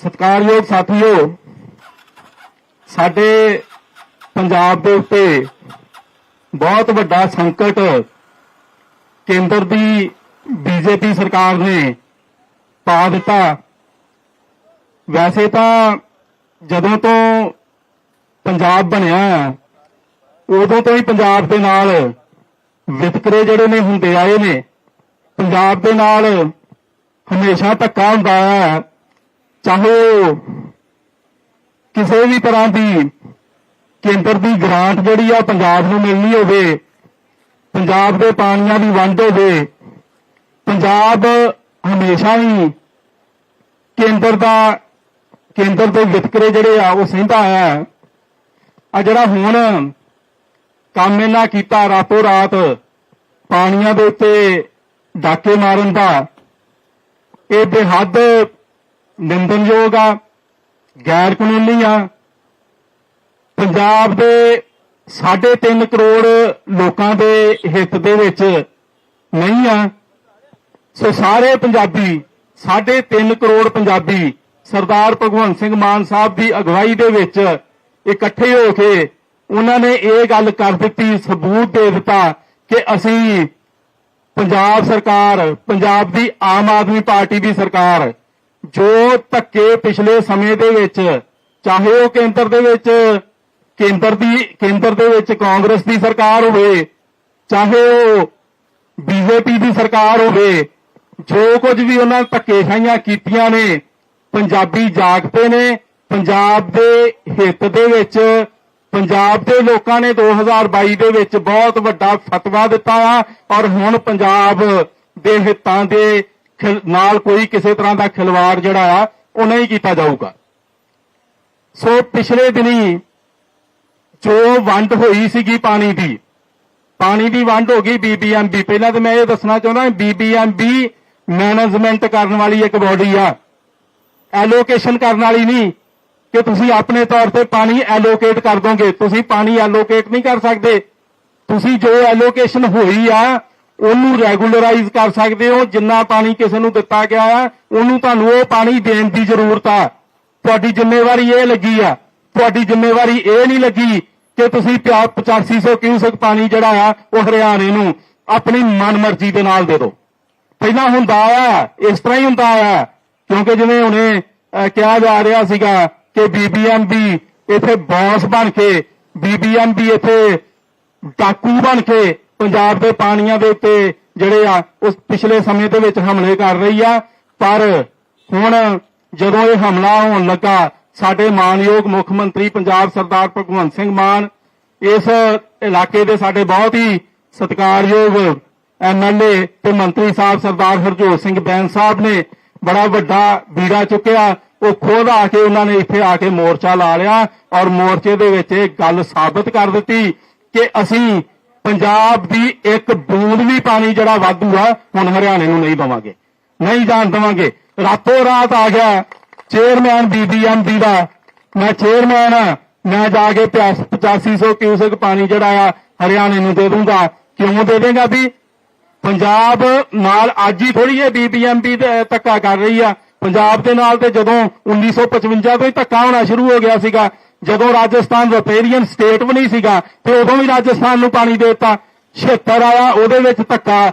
ਸਤਿਕਾਰਯੋਗ ਸਾਥੀਓ, ਸਾਡੇ ਪੰਜਾਬ ਦੇ ਉੱਤੇ ਬਹੁਤ ਵੱਡਾ ਸੰਕਟ ਕੇਂਦਰ ਦੀ ਬੀਜੇਪੀ ਸਰਕਾਰ ਨੇ ਪਾ ਦਿੱਤਾ। ਵੈਸੇ ਤਾਂ ਜਦੋਂ ਤੋਂ ਪੰਜਾਬ ਬਣਿਆ, ਉਦੋਂ ਤੋਂ ਹੀ ਪੰਜਾਬ ਦੇ ਨਾਲ ਵਿਤਕਰੇ ਜਿਹੜੇ ਨੇ ਹੁੰਦੇ ਆਏ ਨੇ। ਪੰਜਾਬ ਦੇ ਨਾਲ ਹਮੇਸ਼ਾ ਧੱਕਾ ਹੁੰਦਾ ਹੈ। ਚਾਹੇ ਉਹ ਕਿਸੇ ਵੀ ਤਰ੍ਹਾਂ ਦੀ ਕੇਂਦਰ ਦੀ ਗ੍ਰਾਂਟ ਜਿਹੜੀ ਆ ਪੰਜਾਬ ਨੂੰ ਮਿਲਣੀ ਹੋਵੇ, ਪੰਜਾਬ ਦੇ ਪਾਣੀਆਂ ਦੀ ਵੰਡ ਹੋਵੇ, ਪੰਜਾਬ ਹਮੇਸ਼ਾ ਹੀ ਕੇਂਦਰ ਦਾ, ਕੇਂਦਰ ਦੇ ਵਿਤਕਰੇ ਜਿਹੜੇ ਆ ਉਹ ਸਹਿੰਦਾ ਆਇਆ ਆ ਜਿਹੜਾ ਹੁਣ ਕੰਮ ਇਹਨਾਂ ਕੀਤਾ ਰਾਤੋ ਰਾਤ ਪਾਣੀਆਂ ਦੇ ਉੱਤੇ ਡਾਕੇ ਮਾਰਨ ਦਾ, ਇਹ ਬੇਹੱਦ ਨਿੰਦਨਯੋਗ ਆ ਗੈਰ ਕਾਨੂੰਨੀ ਆ ਪੰਜਾਬ ਦੇ 3.5 ਕਰੋੜ ਲੋਕਾਂ ਦੇ ਹਿੱਤ ਦੇ ਵਿੱਚ ਨਹੀਂ ਆ। ਸੋ ਸਾਰੇ ਪੰਜਾਬੀ 3.5 ਕਰੋੜ ਪੰਜਾਬੀ, ਸਰਦਾਰ ਭਗਵੰਤ ਸਿੰਘ ਮਾਨ ਸਾਹਿਬ ਦੀ ਅਗਵਾਈ ਦੇ ਵਿੱਚ ਇਕੱਠੇ ਹੋ ਕੇ ਉਹਨਾਂ ਨੇ ਇਹ ਗੱਲ ਕਰ ਦਿੱਤੀ, ਸਬੂਤ ਦੇ ਦਿੱਤਾ ਕਿ ਅਸੀਂ ਪੰਜਾਬ ਸਰਕਾਰ, ਪੰਜਾਬ ਦੀ ਆਮ ਆਦਮੀ ਪਾਰਟੀ ਦੀ ਸਰਕਾਰ ਜੋ ਧੱਕੇ ਪਿਛਲੇ ਸਮੇਂ ਦੇ ਵਿੱਚ, ਚਾਹੇ ਉਹ ਕੇਂਦਰ ਦੇ ਵਿੱਚ, ਕੇਂਦਰ ਦੀ, ਕੇਂਦਰ ਦੇ ਵਿੱਚ ਕਾਂਗਰਸ ਦੀ ਸਰਕਾਰ ਹੋਵੇ, ਚਾਹੇ ਉਹ ਬੀਜੇਪੀ ਦੀ ਸਰਕਾਰ ਹੋਵੇ, ਜੋ ਕੁਝ ਵੀ ਉਹਨਾਂ ਧੱਕੇਸ਼ਾਹੀਆਂ ਕੀਤੀਆਂ ਨੇ, ਪੰਜਾਬੀ ਜਾਗ ਨੇ, ਪੰਜਾਬ ਦੇ ਹਿੱਤ ਦੇ ਵਿੱਚ, ਪੰਜਾਬ ਦੇ ਲੋਕਾਂ ਨੇ 2022 ਦੇ ਵਿੱਚ ਬਹੁਤ ਵੱਡਾ ਫਤਵਾ ਦਿੱਤਾ ਆ, ਔਰ ਹੁਣ ਪੰਜਾਬ ਦੇ ਹਿੱਤਾਂ ਦੇ ਨਾਲ ਕੋਈ ਕਿਸੇ ਤਰ੍ਹਾਂ ਦਾ ਖਿਲਵਾੜ ਜਿਹੜਾ ਆ, ਉਹ ਨਹੀਂ ਕੀਤਾ ਜਾਊਗਾ। ਸੋ ਪਿਛਲੇ ਦਿਨੀ ਜੋ ਵੰਡ ਹੋਈ ਸੀਗੀ ਪਾਣੀ ਦੀ ਪਾਣੀ ਦੀ ਵੰਡ ਹੋ ਗਈ ਬੀਬੀਐਮਬੀ ਪਹਿਲਾਂ ਤਾਂ ਮੈਂ ਇਹ ਦੱਸਣਾ ਚਾਹੁੰਦਾ ਬੀਬੀਐਮਬੀ ਮੈਨੇਜਮੈਂਟ ਕਰਨ ਵਾਲੀ ਇੱਕ ਬਾਡੀ ਆ। ਐਲੋਕੇਸ਼ਨ ਕਰਨ ਵਾਲੀ ਨਹੀਂ, ਕਿ ਤੁਸੀਂ ਆਪਣੇ ਤੌਰ ਤੇ ਪਾਣੀ ਐਲੋਕੇਟ ਕਰ ਦੋਗੇ। ਤੁਸੀਂ ਪਾਣੀ ਐਲੋਕੇਟ ਨਹੀਂ ਕਰ ਸਕਦੇ। ਤੁਸੀਂ ਜੋ ਐਲੋਕੇਸ਼ਨ ਹੋਈ ਆ ਉਹਨੂੰ ਰੈਗੂਲਰਾਈਜ਼ ਕਰ ਸਕਦੇ ਹੋ, ਜਿੰਨਾ ਪਾਣੀ ਕਿਸੇ ਨੂੰ ਦਿੱਤਾ ਗਿਆ ਹੈ, ਉਹਨੂੰ ਤੁਹਾਨੂੰ ਉਹ ਪਾਣੀ ਦੇਣ ਦੀ ਜ਼ਰੂਰਤ ਆ। ਤੁਹਾਡੀ ਜ਼ਿੰਮੇਵਾਰੀ ਇਹ ਲੱਗੀ ਆ। ਤੁਹਾਡੀ ਜ਼ਿੰਮੇਵਾਰੀ ਇਹ ਨਹੀਂ ਲੱਗੀ ਕਿ ਤੁਸੀਂ ਪਿਆ- 8500 ਕਿਊਸਕ ਪਾਣੀ ਜਿਹੜਾ ਆ, ਉਹ ਹਰਿਆਣੇ ਨੂੰ ਆਪਣੀ ਮਨਮਰਜ਼ੀ ਦੇ ਨਾਲ ਦੇ ਦਿਓ। ਪਹਿਲਾਂ ਹੁੰਦਾ ਆ, ਇਸ ਤਰ੍ਹਾਂ ਹੀ ਹੁੰਦਾ ਆ, ਕਿਉਂਕਿ ਜਿਵੇਂ ਹੁਣੇ ਕਿਹਾ ਜਾ ਰਿਹਾ ਸੀਗਾ ਕਿ ਬੀਬੀਐਮਬੀ ਇੱਥੇ ਬੌਸ ਬਣ ਕੇ ਬੀਬੀਐਮਬੀ ਇੱਥੇ ਡਾਕੂ ਬਣ ਕੇ ਪੰਜਾਬ ਦੇ ਪਾਣੀਆਂ ਦੇ ਉੱਤੇ ਜਿਹੜੇ ਆ, ਉਸ ਪਿਛਲੇ ਸਮੇਂ ਦੇ ਵਿੱਚ ਹਮਲੇ ਕਰ ਰਹੀ ਆ, ਪਰ ਹੁਣ ਜਦੋਂ ਇਹ ਹਮਲਾ ਹੋਣ ਲੱਗਾ, ਸਾਡੇ ਮਾਨਯੋਗ ਮੁੱਖ ਮੰਤਰੀ ਪੰਜਾਬ ਸਰਦਾਰ ਭਗਵੰਤ ਸਿੰਘ ਮਾਨ ਇਸ ਇਲਾਕੇ ਦੇ ਸਾਡੇ ਬਹੁਤ ਹੀ ਸਤਿਕਾਰਯੋਗ ਐਮਐਲਏ ਤੇ ਮੰਤਰੀ ਸਾਹਿਬ ਸਰਦਾਰ ਹਰਜੋਤ ਸਿੰਘ ਬੈਂਸ ਸਾਹਿਬ ਨੇ ਬੜਾ ਵੱਡਾ ਬੀੜਾ ਚੁੱਕਿਆ। ਉਹ ਖੁਦ ਆ ਕੇ ਉਹਨਾਂ ਨੇ ਇੱਥੇ ਆ ਕੇ ਮੋਰਚਾ ਲਾ ਲਿਆ ਔਰ ਮੋਰਚੇ ਦੇ ਵਿੱਚ ਇਹ ਗੱਲ ਸਾਬਤ ਕਰ ਦਿੱਤੀ ਕਿ ਅਸੀਂ ਪੰਜਾਬ ਦੀ ਇੱਕ ਬੂੰਦ ਵੀ ਪਾਣੀ ਜਿਹੜਾ ਵਾਧੂ ਆ, ਹੁਣ ਹਰਿਆਣੇ ਨੂੰ ਨਹੀਂ ਦਵਾਂਗੇ। ਨਹੀਂ ਜਾਣ ਦਵਾਂਗੇ। ਰਾਤੋਂ ਰਾਤ ਆ ਗਿਆ। ਚੇਅਰਮੈਨ ਬੀਬੀਐਮਬੀ ਦਾ। ਮੈਂ ਚੇਅਰਮੈਨ ਆ। ਮੈਂ ਜਾ ਕੇ 8500 ਕਿਊਸਕ ਪਾਣੀ ਜਿਹੜਾ ਆ, ਹਰਿਆਣੇ ਨੂੰ ਦੇ ਦੂੰਗਾ। ਕਿਉਂ ਦੇ ਦੇਗਾ ਵੀ? ਪੰਜਾਬ ਨਾਲ ਅੱਜ ਹੀ ਥੋੜੀ ਜਿਹੀ ਬੀਬੀਐਮਬੀ ਧੱਕਾ ਕਰ ਰਹੀ ਆ। ਪੰਜਾਬ ਦੇ ਨਾਲ ਤੇ ਜਦੋਂ 1955 ਤੋਂ ਹੀ ਧੱਕਾ ਹੋਣਾ ਸ਼ੁਰੂ ਹੋ ਗਿਆ ਸੀਗਾ ਜਦੋਂ ਰਾਜਸਥਾਨ ਰਪੇਰੀਅਨ ਸਟੇਟ ਵੀ ਨਹੀਂ ਸੀਗਾ, ਤੇ ਉਦੋਂ ਵੀ ਰਾਜਸਥਾਨ ਨੂੰ ਪਾਣੀ ਦੇ ਦਿੱਤਾ। 76 ਆਇਆ, ਉਹਦੇ ਵਿੱਚ ਧੱਕਾ।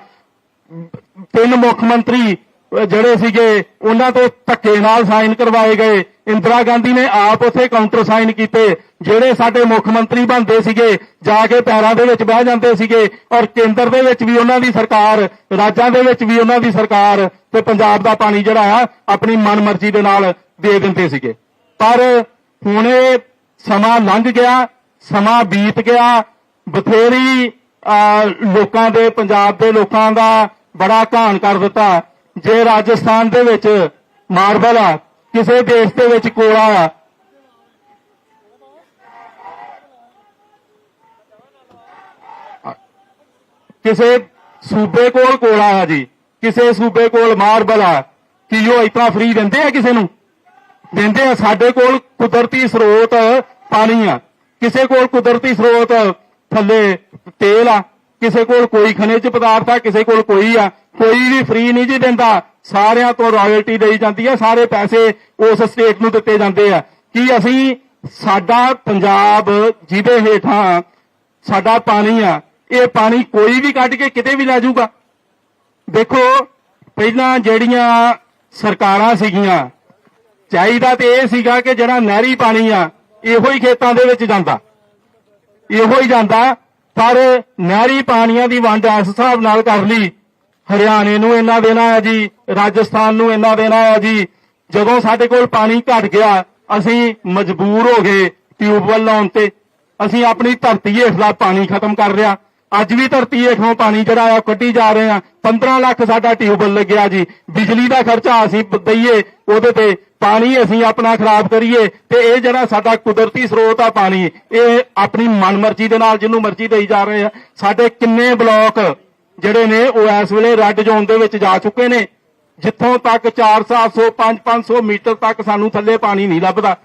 ਤਿੰਨ ਮੁੱਖ ਮੰਤਰੀ ਜਿਹੜੇ ਸੀਗੇ, ਉਹਨਾਂ ਤੋਂ ਧੱਕੇ ਨਾਲ ਸਾਈਨ ਕਰਵਾਏ ਗਏ। ਇੰਦਰਾ ਗਾਂਧੀ ਨੇ ਆਪ ਉੱਥੇ ਕਾਊਂਟਰ ਸਾਈਨ ਕੀਤੇ, ਜਿਹੜੇ ਸਾਡੇ ਮੁੱਖ ਮੰਤਰੀ ਬਣਦੇ ਸੀਗੇ, ਜਾ ਕੇ ਪੈਰਾਂ ਦੇ ਵਿੱਚ ਬਹਿ ਜਾਂਦੇ ਸੀਗੇ, ਔਰ ਕੇਂਦਰ ਦੇ ਵਿੱਚ ਵੀ ਉਹਨਾਂ ਦੀ ਸਰਕਾਰ, ਰਾਜਾਂ ਦੇ ਵਿੱਚ ਵੀ ਉਹਨਾਂ ਦੀ ਸਰਕਾਰ, ਤੇ ਪੰਜਾਬ ਦਾ ਪਾਣੀ ਜਿਹੜਾ ਆ, ਆਪਣੀ ਮਨਮਰਜ਼ੀ ਦੇ ਨਾਲ ਦੇ ਦਿੰਦੇ ਸੀਗੇ। ਪਰ ਹੁਣ ਇਹ ਸਮਾਂ ਲੰਘ ਗਿਆ ਸਮਾਂ ਬੀਤ ਗਿਆ। ਬਥੇਰੀ ਅਹ, ਲੋਕਾਂ ਦੇ ਪੰਜਾਬ ਦੇ ਲੋਕਾਂ ਦਾ ਬੜਾ ਘਾਣ ਕਰ ਦਿੱਤਾ। ਜੇ ਰਾਜਸਥਾਨ ਦੇ ਵਿੱਚ ਮਾਰਬਲ ਆ ਕਿਸੇ ਦੇਸ਼ ਦੇ ਵਿੱਚ ਕੋਲਾ ਆ ਕਿਸੇ ਸੂਬੇ ਕੋਲ ਕੋਲਾ ਆ ਜੀ ਕਿਸੇ ਸੂਬੇ ਕੋਲ ਮਾਰਬਲ ਆ ਕੀ ਉਹ ਇਤਨਾ ਫ੍ਰੀ ਦਿੰਦੇ ਆ ਕਿਸੇ ਨੂੰ? ਦਿੰਦੇ ਆ ਸਾਡੇ ਕੋਲ ਕੁਦਰਤੀ ਸਰੋਤ ਪਾਣੀ ਆ, ਕਿਸੇ ਕੋਲ ਕੁਦਰਤੀ ਸਰੋਤ ਥੱਲੇ ਤੇਲ ਆ, ਕਿਸੇ ਕੋਲ ਕੋਈ ਖਣਿਜ ਪਦਾਰਥ ਆ, ਕਿਸੇ ਕੋਲ ਕੋਈ ਆ, ਕੋਈ ਵੀ ਫ੍ਰੀ ਨਹੀਂ ਜੀ ਦਿੰਦਾ। ਸਾਰਿਆਂ ਤੋਂ ਰਾਇਲਟੀ ਦੇਈ ਜਾਂਦੀ ਆ, ਸਾਰੇ ਪੈਸੇ ਉਸ ਸਟੇਟ ਨੂੰ ਦਿੱਤੇ ਜਾਂਦੇ ਆ। ਕੀ ਅਸੀਂ ਸਾਡਾ ਪੰਜਾਬ ਜਿਹਦੇ ਹੇਠਾਂ ਸਾਡਾ ਪਾਣੀ ਆ, ਇਹ ਪਾਣੀ ਕੋਈ ਵੀ ਕੱਢ ਕੇ ਕਿਤੇ ਵੀ ਲੈ ਜਾਊਗਾ। ਦੇਖੋ, ਪਹਿਲਾਂ ਜਿਹੜੀਆਂ ਸਰਕਾਰਾਂ ਸੀਗੀਆਂ ਚਾਹੀਦਾ ਤੇ ਇਹ ਸੀਗਾ ਕਿ ਜਿਹੜਾ ਨਹਿਰੀ ਪਾਣੀ ਆ, ਇਹੋ ਹੀ ਖੇਤਾਂ ਦੇ ਵਿੱਚ ਜਾਂਦਾ। ਇਹੋ ਹੀ ਜਾਂਦਾ, ਪਰ ਨਹਿਰੀ ਪਾਣੀਆਂ ਦੀ ਵੰਡ ਇਸ ਹਿਸਾਬ ਨਾਲ ਕਰ ਲਈ। ਹਰਿਆਣੇ ਨੂੰ ਇੰਨਾ ਦੇਣਾ ਹੈ ਜੀ, ਰਾਜਸਥਾਨ ਨੂੰ ਇੰਨਾ ਦੇਣਾ ਹੈ ਜੀ। ਜਦੋਂ ਸਾਡੇ ਕੋਲ ਪਾਣੀ ਘਟ ਗਿਆ, ਅਸੀਂ ਮਜਬੂਰ ਹੋ ਗਏ ਟਿਊਬਵੈੱਲ ਲਾਉਣ ਤੇ। ਅਸੀਂ ਆਪਣੀ ਧਰਤੀ ਹੇਠਲਾ ਪਾਣੀ ਖਤਮ ਕਰ ਲਿਆ। ਅੱਜ ਵੀ ਧਰਤੀ ਹੇਠੋਂ ਪਾਣੀ ਜਿਹੜਾ ਆ ਕੱਢੀ ਜਾ ਰਹੇ ਆ। 15 ਲੱਖ ਸਾਡਾ ਟਿਊਬਵੈੱਲ ਲੱਗਿਆ ਜੀ। ਬਿਜਲੀ ਦਾ ਖਰਚਾ ਅਸੀਂ ਪ- ਦਈਏ, ਉਹਦੇ ਤੇ ਪਾਣੀ ਅਸੀਂ ਆਪਣਾ ਖਰਾਬ ਕਰੀਏ ਤੇ ਇਹ ਜਿਹੜਾ ਸਾਡਾ ਕੁਦਰਤੀ ਸਰੋਤ ਆ ਪਾਣੀ, ਇਹ ਆਪਣੀ ਮਨਮਰਜ਼ੀ ਦੇ ਨਾਲ ਜਿਹਨੂੰ ਮਰਜ਼ੀ ਦੇਈ ਜਾ ਰਹੇ ਆ। ਸਾਡੇ ਕਿੰਨੇ ਬਲਾਕ ਜਿਹੜੇ ਨੇ ਉਹ ਇਸ ਵੇਲੇ ਰੈੱਡ ਜ਼ੋਨ ਦੇ ਵਿੱਚ ਜਾ ਚੁੱਕੇ ਨੇ, ਜਿੱਥੋਂ ਤੱਕ 400 5 500 ਮੀਟਰ ਤੱਕ ਸਾਨੂੰ ਥੱਲੇ ਪਾਣੀ ਨਹੀਂ ਲੱਭਦਾ।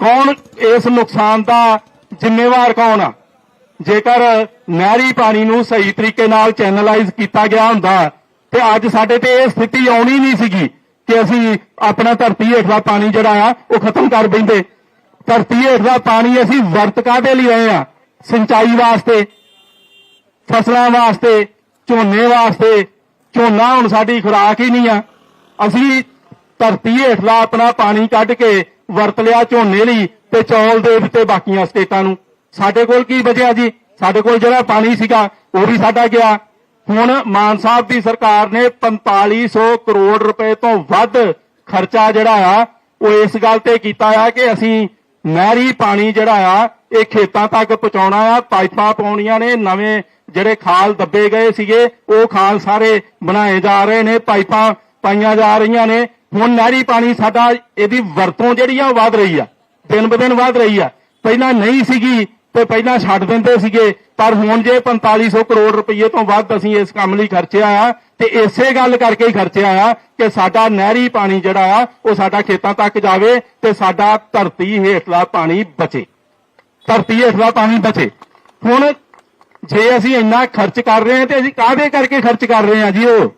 ਕੌਣ ਇਸ ਨੁਕਸਾਨ ਦਾ ਜ਼ਿੰਮੇਵਾਰ ਕੌਣ ਆ? ਜੇਕਰ ਨਹਿਰੀ ਪਾਣੀ ਨੂੰ ਸਹੀ ਤਰੀਕੇ ਨਾਲ ਚੈਨਲਾਈਜ਼ ਕੀਤਾ ਗਿਆ ਹੁੰਦਾ, ਤੇ ਅੱਜ ਸਾਡੇ ਤੇ ਇਹ ਸਥਿਤੀ ਆਉਣੀ ਨਹੀਂ ਸੀਗੀ। ਕਿ ਅਸੀਂ ਆਪਣਾ ਧਰਤੀ ਹੇਠਲਾ ਪਾਣੀ ਜਿਹੜਾ ਆ, ਉਹ ਖਤਮ ਕਰ ਬੈਂਦੇ ਧਰਤੀ ਹੇਠਲਾ ਪਾਣੀ ਅਸੀਂ ਵਰਤ ਕਾਹਦੇ ਲਈ ਰਹੇ ਆ? ਸਿੰਚਾਈ ਵਾਸਤੇ, ਫਸਲਾਂ ਵਾਸਤੇ, ਝੋਨੇ ਵਾਸਤੇ। ਝੋਨਾ ਹੁਣ ਸਾਡੀ ਖੁਰਾਕ ਹੀ ਨਹੀਂ ਆ। ਅਸੀਂ ਧਰਤੀ ਹੇਠਲਾ ਆਪਣਾ ਪਾਣੀ ਕੱਢ ਕੇ ਵਰਤ ਲਿਆ ਝੋਨੇ ਲਈ ਤੇ ਚੌਲ ਦੇ ਦਿੱਤੇ ਬਾਕੀਆਂ ਸਟੇਟਾਂ ਨੂੰ। ਸਾਡੇ ਕੋਲ ਕੀ ਬਚਿਆ ਜੀ? ਸਾਡੇ ਕੋਲ ਜਿਹੜਾ ਪਾਣੀ ਸੀਗਾ, ਉਹ ਵੀ ਸਾਡਾ ਗਿਆ। ਹੁਣ ਮਾਨ ਸਾਹਿਬ ਦੀ ਸਰਕਾਰ ਨੇ 4500 ਕਰੋੜ ਰੁਪਏ ਤੋਂ ਵੱਧ ਖਰਚਾ ਜਿਹੜਾ ਆ, ਉਹ ਇਸ ਗੱਲ ਤੇ ਕੀਤਾ ਆ ਕਿ ਅਸੀਂ ਨਹਿਰੀ ਪਾਣੀ ਜਿਹੜਾ ਆ, ਇਹ ਖੇਤਾਂ ਤੱਕ ਪਹੁੰਚਾਉਣਾ ਆ। ਪਾਈਪਾਂ ਪਾਉਣੀਆਂ ਨੇ, ਨਵੇਂ ਜਿਹੜੇ ਖਾਲ ਦੱਬੇ ਗਏ ਸੀਗੇ, ਉਹ ਖਾਲ ਸਾਰੇ ਬਣਾਏ ਜਾ ਰਹੇ ਨੇ, ਪਾਈਪਾਂ ਪਾਈਆਂ ਜਾ ਰਹੀਆਂ ਨੇ। ਹੁਣ ਨਹਿਰੀ ਪਾਣੀ ਸਾਡਾ, ਇਹਦੀ ਵਰਤੋਂ ਜਿਹੜੀ ਆ, ਉਹ ਵਧ ਰਹੀ ਆ। ਦਿਨ ਬ ਦਿਨ ਵਧ ਰਹੀ ਆ। ਪਹਿਲਾਂ ਨਹੀਂ ਸੀਗੀ ਤੇ ਪਹਿਲਾਂ ਛੱਡ ਦਿੰਦੇ ਸੀਗੇ, ਪਰ ਹੁਣ ਜੇ 4500 ਕਰੋੜ ਰੁਪਏ ਤੋਂ ਵੱਧ ਅਸੀਂ ਇਸ ਕੰਮ ਲਈ ਖਰਚਿਆ ਆ, ਤੇ ਇਸੇ ਗੱਲ ਕਰਕੇ ਹੀ ਖਰਚਿਆ ਆ ਕਿ ਸਾਡਾ ਨਹਿਰੀ ਪਾਣੀ ਜਿਹੜਾ ਆ, ਉਹ ਸਾਡਾ ਖੇਤਾਂ ਤੱਕ ਜਾਵੇ ਤੇ ਸਾਡਾ ਧਰਤੀ ਹੇਠਲਾ ਪਾਣੀ ਬਚੇ। ਧਰਤੀ ਹੇਠਲਾ ਪਾਣੀ ਬਚੇ। ਹੁਣ ਜੇ ਅਸੀਂ ਇੰਨਾ ਖਰਚ ਕਰ ਰਹੇ ਹਾਂ ਤੇ ਅਸੀਂ ਕਾਹਦੇ ਕਰਕੇ ਖਰਚ ਕਰ ਰਹੇ ਹਾਂ ਜੀ ਉਹ?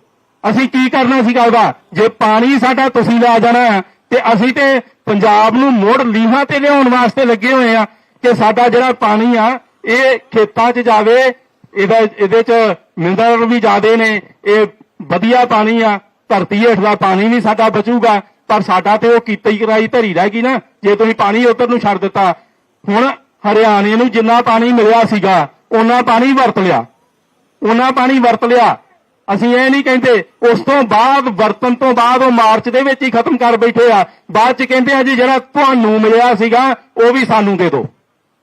ਅਸੀਂ ਕੀ ਕਰਨਾ ਸੀਗਾ ਉਹਦਾ ਜੇ ਪਾਣੀ ਸਾਡਾ ਤੁਸੀਂ ਲੈ ਜਾਣਾ ਤੇ ਅਸੀਂ ਤੇ ਪੰਜਾਬ ਨੂੰ ਮੁੜ ਲੀਹਾਂ ਤੇ ਲਿਆਉਣ ਵਾਸਤੇ ਲੱਗੇ ਹੋਏ ਆ ਕਿ ਸਾਡਾ ਜਿਹੜਾ ਪਾਣੀ ਆ, ਇਹ ਖੇਤਾਂ 'ਚ ਜਾਵੇ, ਇਹਦਾ ਇਹਦੇ 'ਚ ਮਿਨਰਲ ਵੀ ਜ਼ਿਆਦੇ ਨੇ, ਇਹ ਵਧੀਆ ਪਾਣੀ ਆ, ਧਰਤੀ ਹੇਠਲਾ ਪਾਣੀ ਵੀ ਸਾਡਾ ਬਚੂਗਾ, ਪਰ ਸਾਡਾ ਤੇ ਉਹ ਕੀਤਾ ਹੀ ਕਰਾਈ ਧਰੀ ਰਹਿ ਗਈ ਨਾ, ਜੇ ਤੁਸੀਂ ਪਾਣੀ ਉੱਧਰ ਨੂੰ ਛੱਡ ਦਿੱਤਾ। ਹੁਣ ਹਰਿਆਣੇ ਨੂੰ ਜਿੰਨਾ ਪਾਣੀ ਮਿਲਿਆ ਸੀਗਾ ਉਹਨਾਂ ਪਾਣੀ ਵਰਤ ਲਿਆ। ਉਹਨਾਂ ਪਾਣੀ ਵਰਤ ਲਿਆ। ਅਸੀਂ ਇਹ ਨਹੀਂ ਕਹਿੰਦੇ, ਉਸ ਤੋਂ ਬਾਅਦ ਵਰਤਨ ਤੋਂ ਬਾਅਦ ਉਹ ਮਾਰਚ ਦੇ ਵਿੱਚ ਹੀ ਖਤਮ ਕਰ ਬੈਠੇ ਆ। ਬਾਅਦ ਚ ਕਹਿੰਦੇ ਆ ਜੀ, ਜਿਹੜਾ ਤੁਹਾਨੂੰ ਮਿਲਿਆ ਸੀਗਾ, ਉਹ ਵੀ ਸਾਨੂੰ ਦੇ ਦਿਓ।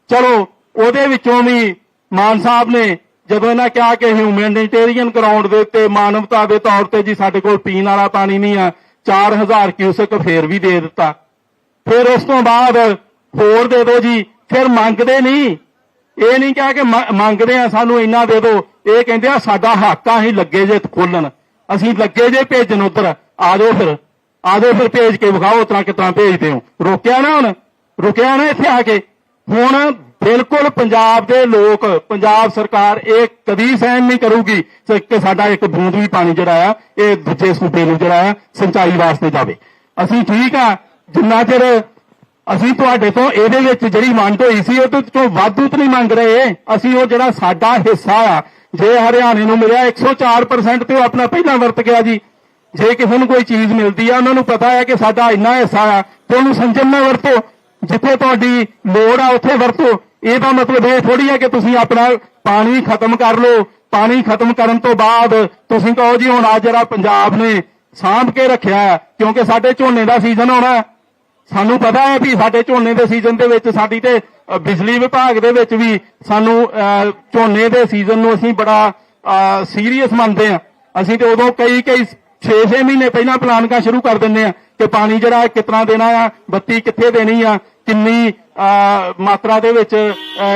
ਚਲੋ, ਉਹਦੇ ਵਿੱਚੋਂ ਵੀ ਮਾਨ ਸਾਹਿਬ ਨੇ ਜਦੋਂ ਇਹਨਾਂ ਕਿਹਾ ਕਿ ਹਿਊਮੈਨਿਟੇਰੀਅਨ ਗਰਾਊਂਡ ਦੇ ਉੱਤੇ ਮਾਨਵਤਾ ਦੇ ਤੌਰ ਤੇ ਜੀ ਸਾਡੇ ਕੋਲ ਪੀਣ ਵਾਲਾ ਪਾਣੀ ਨਹੀਂ ਆ 4000 ਕਿਊਸਕ ਫੇਰ ਵੀ ਦੇ ਦਿੱਤਾ। ਫਿਰ ਉਸ ਤੋਂ ਬਾਅਦ ਹੋਰ ਦੇ ਦਿਓ ਜੀ, ਫਿਰ ਮੰਗਦੇ ਨਹੀਂ। ਇਹ ਨਹੀਂ ਕਿਹਾ ਕਿ ਮੰਗਦੇ ਆ, ਸਾਨੂੰ ਇੰਨਾ ਦੇ ਦਿਓ। ਇਹ ਕਹਿੰਦੇ ਆ, ਸਾਡਾ ਹੱਕ ਆ, ਅਸੀਂ ਲੱਗੇ ਜੇ ਖੋਲਣ। ਅਸੀਂ ਲੱਗੇ ਜੇ ਭੇਜਣ ਉਧਰ। ਆ ਜਾਓ ਫਿਰ। ਆ ਜਾਓ ਫਿਰ ਭੇਜ ਕੇ ਵਿਖਾਓ, ਉਤਰਾ ਕਿਤਨਾ ਭੇਜਦੇ ਹੋ ਰੋਕਿਆ ਨਾ ਹੁਣ। ਰੁਕਿਆ ਨਾ ਇੱਥੇ ਆ ਕੇ। ਹੁਣ ਬਿਲਕੁਲ ਪੰਜਾਬ ਦੇ ਲੋਕ, ਪੰਜਾਬ ਸਰਕਾਰ ਇਹ ਕਦੀ ਸਹਿਣ ਨਹੀਂ ਕਰੂਗੀ ਕਿ ਸਾਡਾ ਇੱਕ ਬੂੰਦ ਵੀ ਪਾਣੀ ਜਿਹੜਾ ਆ, ਇਹ ਦੂਜੇ ਸੂਬੇ ਨੂੰ ਜਿਹੜਾ ਆ, ਸਿੰਚਾਈ ਵਾਸਤੇ ਜਾਵੇ। ਅਸੀਂ ਠੀਕ ਆ, ਜਿੰਨਾ ਚਿਰ ਅਸੀਂ ਤੁਹਾਡੇ ਤੋਂ ਇਹਦੇ ਵਿੱਚ ਜਿਹੜੀ ਮੰਗ ਹੋਈ ਸੀ ਉਹ ਤੋਂ ਵਾਧੂ ਤਾਂ ਨਹੀਂ ਮੰਗ ਰਹੇ। ਅਸੀਂ ਉਹ ਜਿਹੜਾ ਸਾਡਾ ਹਿੱਸਾ ਆ, ਜੇ ਹਰਿਆਣੇ ਨੂੰ ਮਿਲਿਆ 104% ਤੇ ਉਹ ਆਪਣਾ ਪਹਿਲਾਂ ਵਰਤ ਗਿਆ ਜੀ। ਜੇ ਕਿਸੇ ਨੂੰ ਕੋਈ ਚੀਜ਼ ਮਿਲਦੀ ਆ, ਉਹਨਾਂ ਨੂੰ ਪਤਾ ਹੈ ਕਿ ਸਾਡਾ ਇੰਨਾ ਹਿੱਸਾ ਆ, ਤੇ ਉਹਨੂੰ ਸੰਜਮ ਨਾਲ ਵਰਤੋ। ਜਿੱਥੇ ਤੁਹਾਡੀ ਲੋੜ ਆ ਉੱਥੇ ਵਰਤੋ। ਇਹਦਾ ਮਤਲਬ ਇਹ ਥੋੜੀ ਹੈ ਕਿ ਤੁਸੀਂ ਆਪਣਾ ਪਾਣੀ ਖਤਮ ਕਰ ਲਓ। ਪਾਣੀ ਖਤਮ ਕਰਨ ਤੋਂ ਬਾਅਦ ਤੁਸੀਂ ਕਹੋ ਜੀ ਹੁਣ ਆ ਜਿਹੜਾ ਪੰਜਾਬ ਨੇ ਸਾਂਭ ਕੇ ਰੱਖਿਆ ਹੈ, ਕਿਉਂਕਿ ਸਾਡੇ ਝੋਨੇ ਦਾ ਸੀਜ਼ਨ ਆਉਣਾ ਸਾਨੂੰ ਪਤਾ ਹੈ ਵੀ ਸਾਡੇ ਝੋਨੇ ਦੇ ਸੀਜ਼ਨ ਦੇ ਵਿੱਚ ਸਾਡੀ ਤੇ ਬਿਜਲੀ ਵਿਭਾਗ ਦੇ ਵਿੱਚ ਵੀ ਸਾਨੂੰ ਅ, ਝੋਨੇ ਦੇ ਸੀਜ਼ਨ ਨੂੰ ਅਸੀਂ ਬੜਾ ਸੀਰੀਅਸ ਮੰਨਦੇ ਆ ਅਸੀਂ ਤੇ ਉਦੋਂ ਕਈ ਕਈ 6-6 ਮਹੀਨੇ ਪਹਿਲਾਂ ਪਲਾਨਿੰਗਾਂ ਸ਼ੁਰੂ ਕਰ ਦਿੰਦੇ ਆ ਕਿ ਪਾਣੀ ਜਿਹੜਾ ਕਿਤਨਾ ਦੇਣਾ ਆ ਬੱਤੀ ਕਿੱਥੇ ਦੇਣੀ ਆ ਕਿੰਨੀ ਮਾਤਰਾ ਦੇ ਵਿੱਚ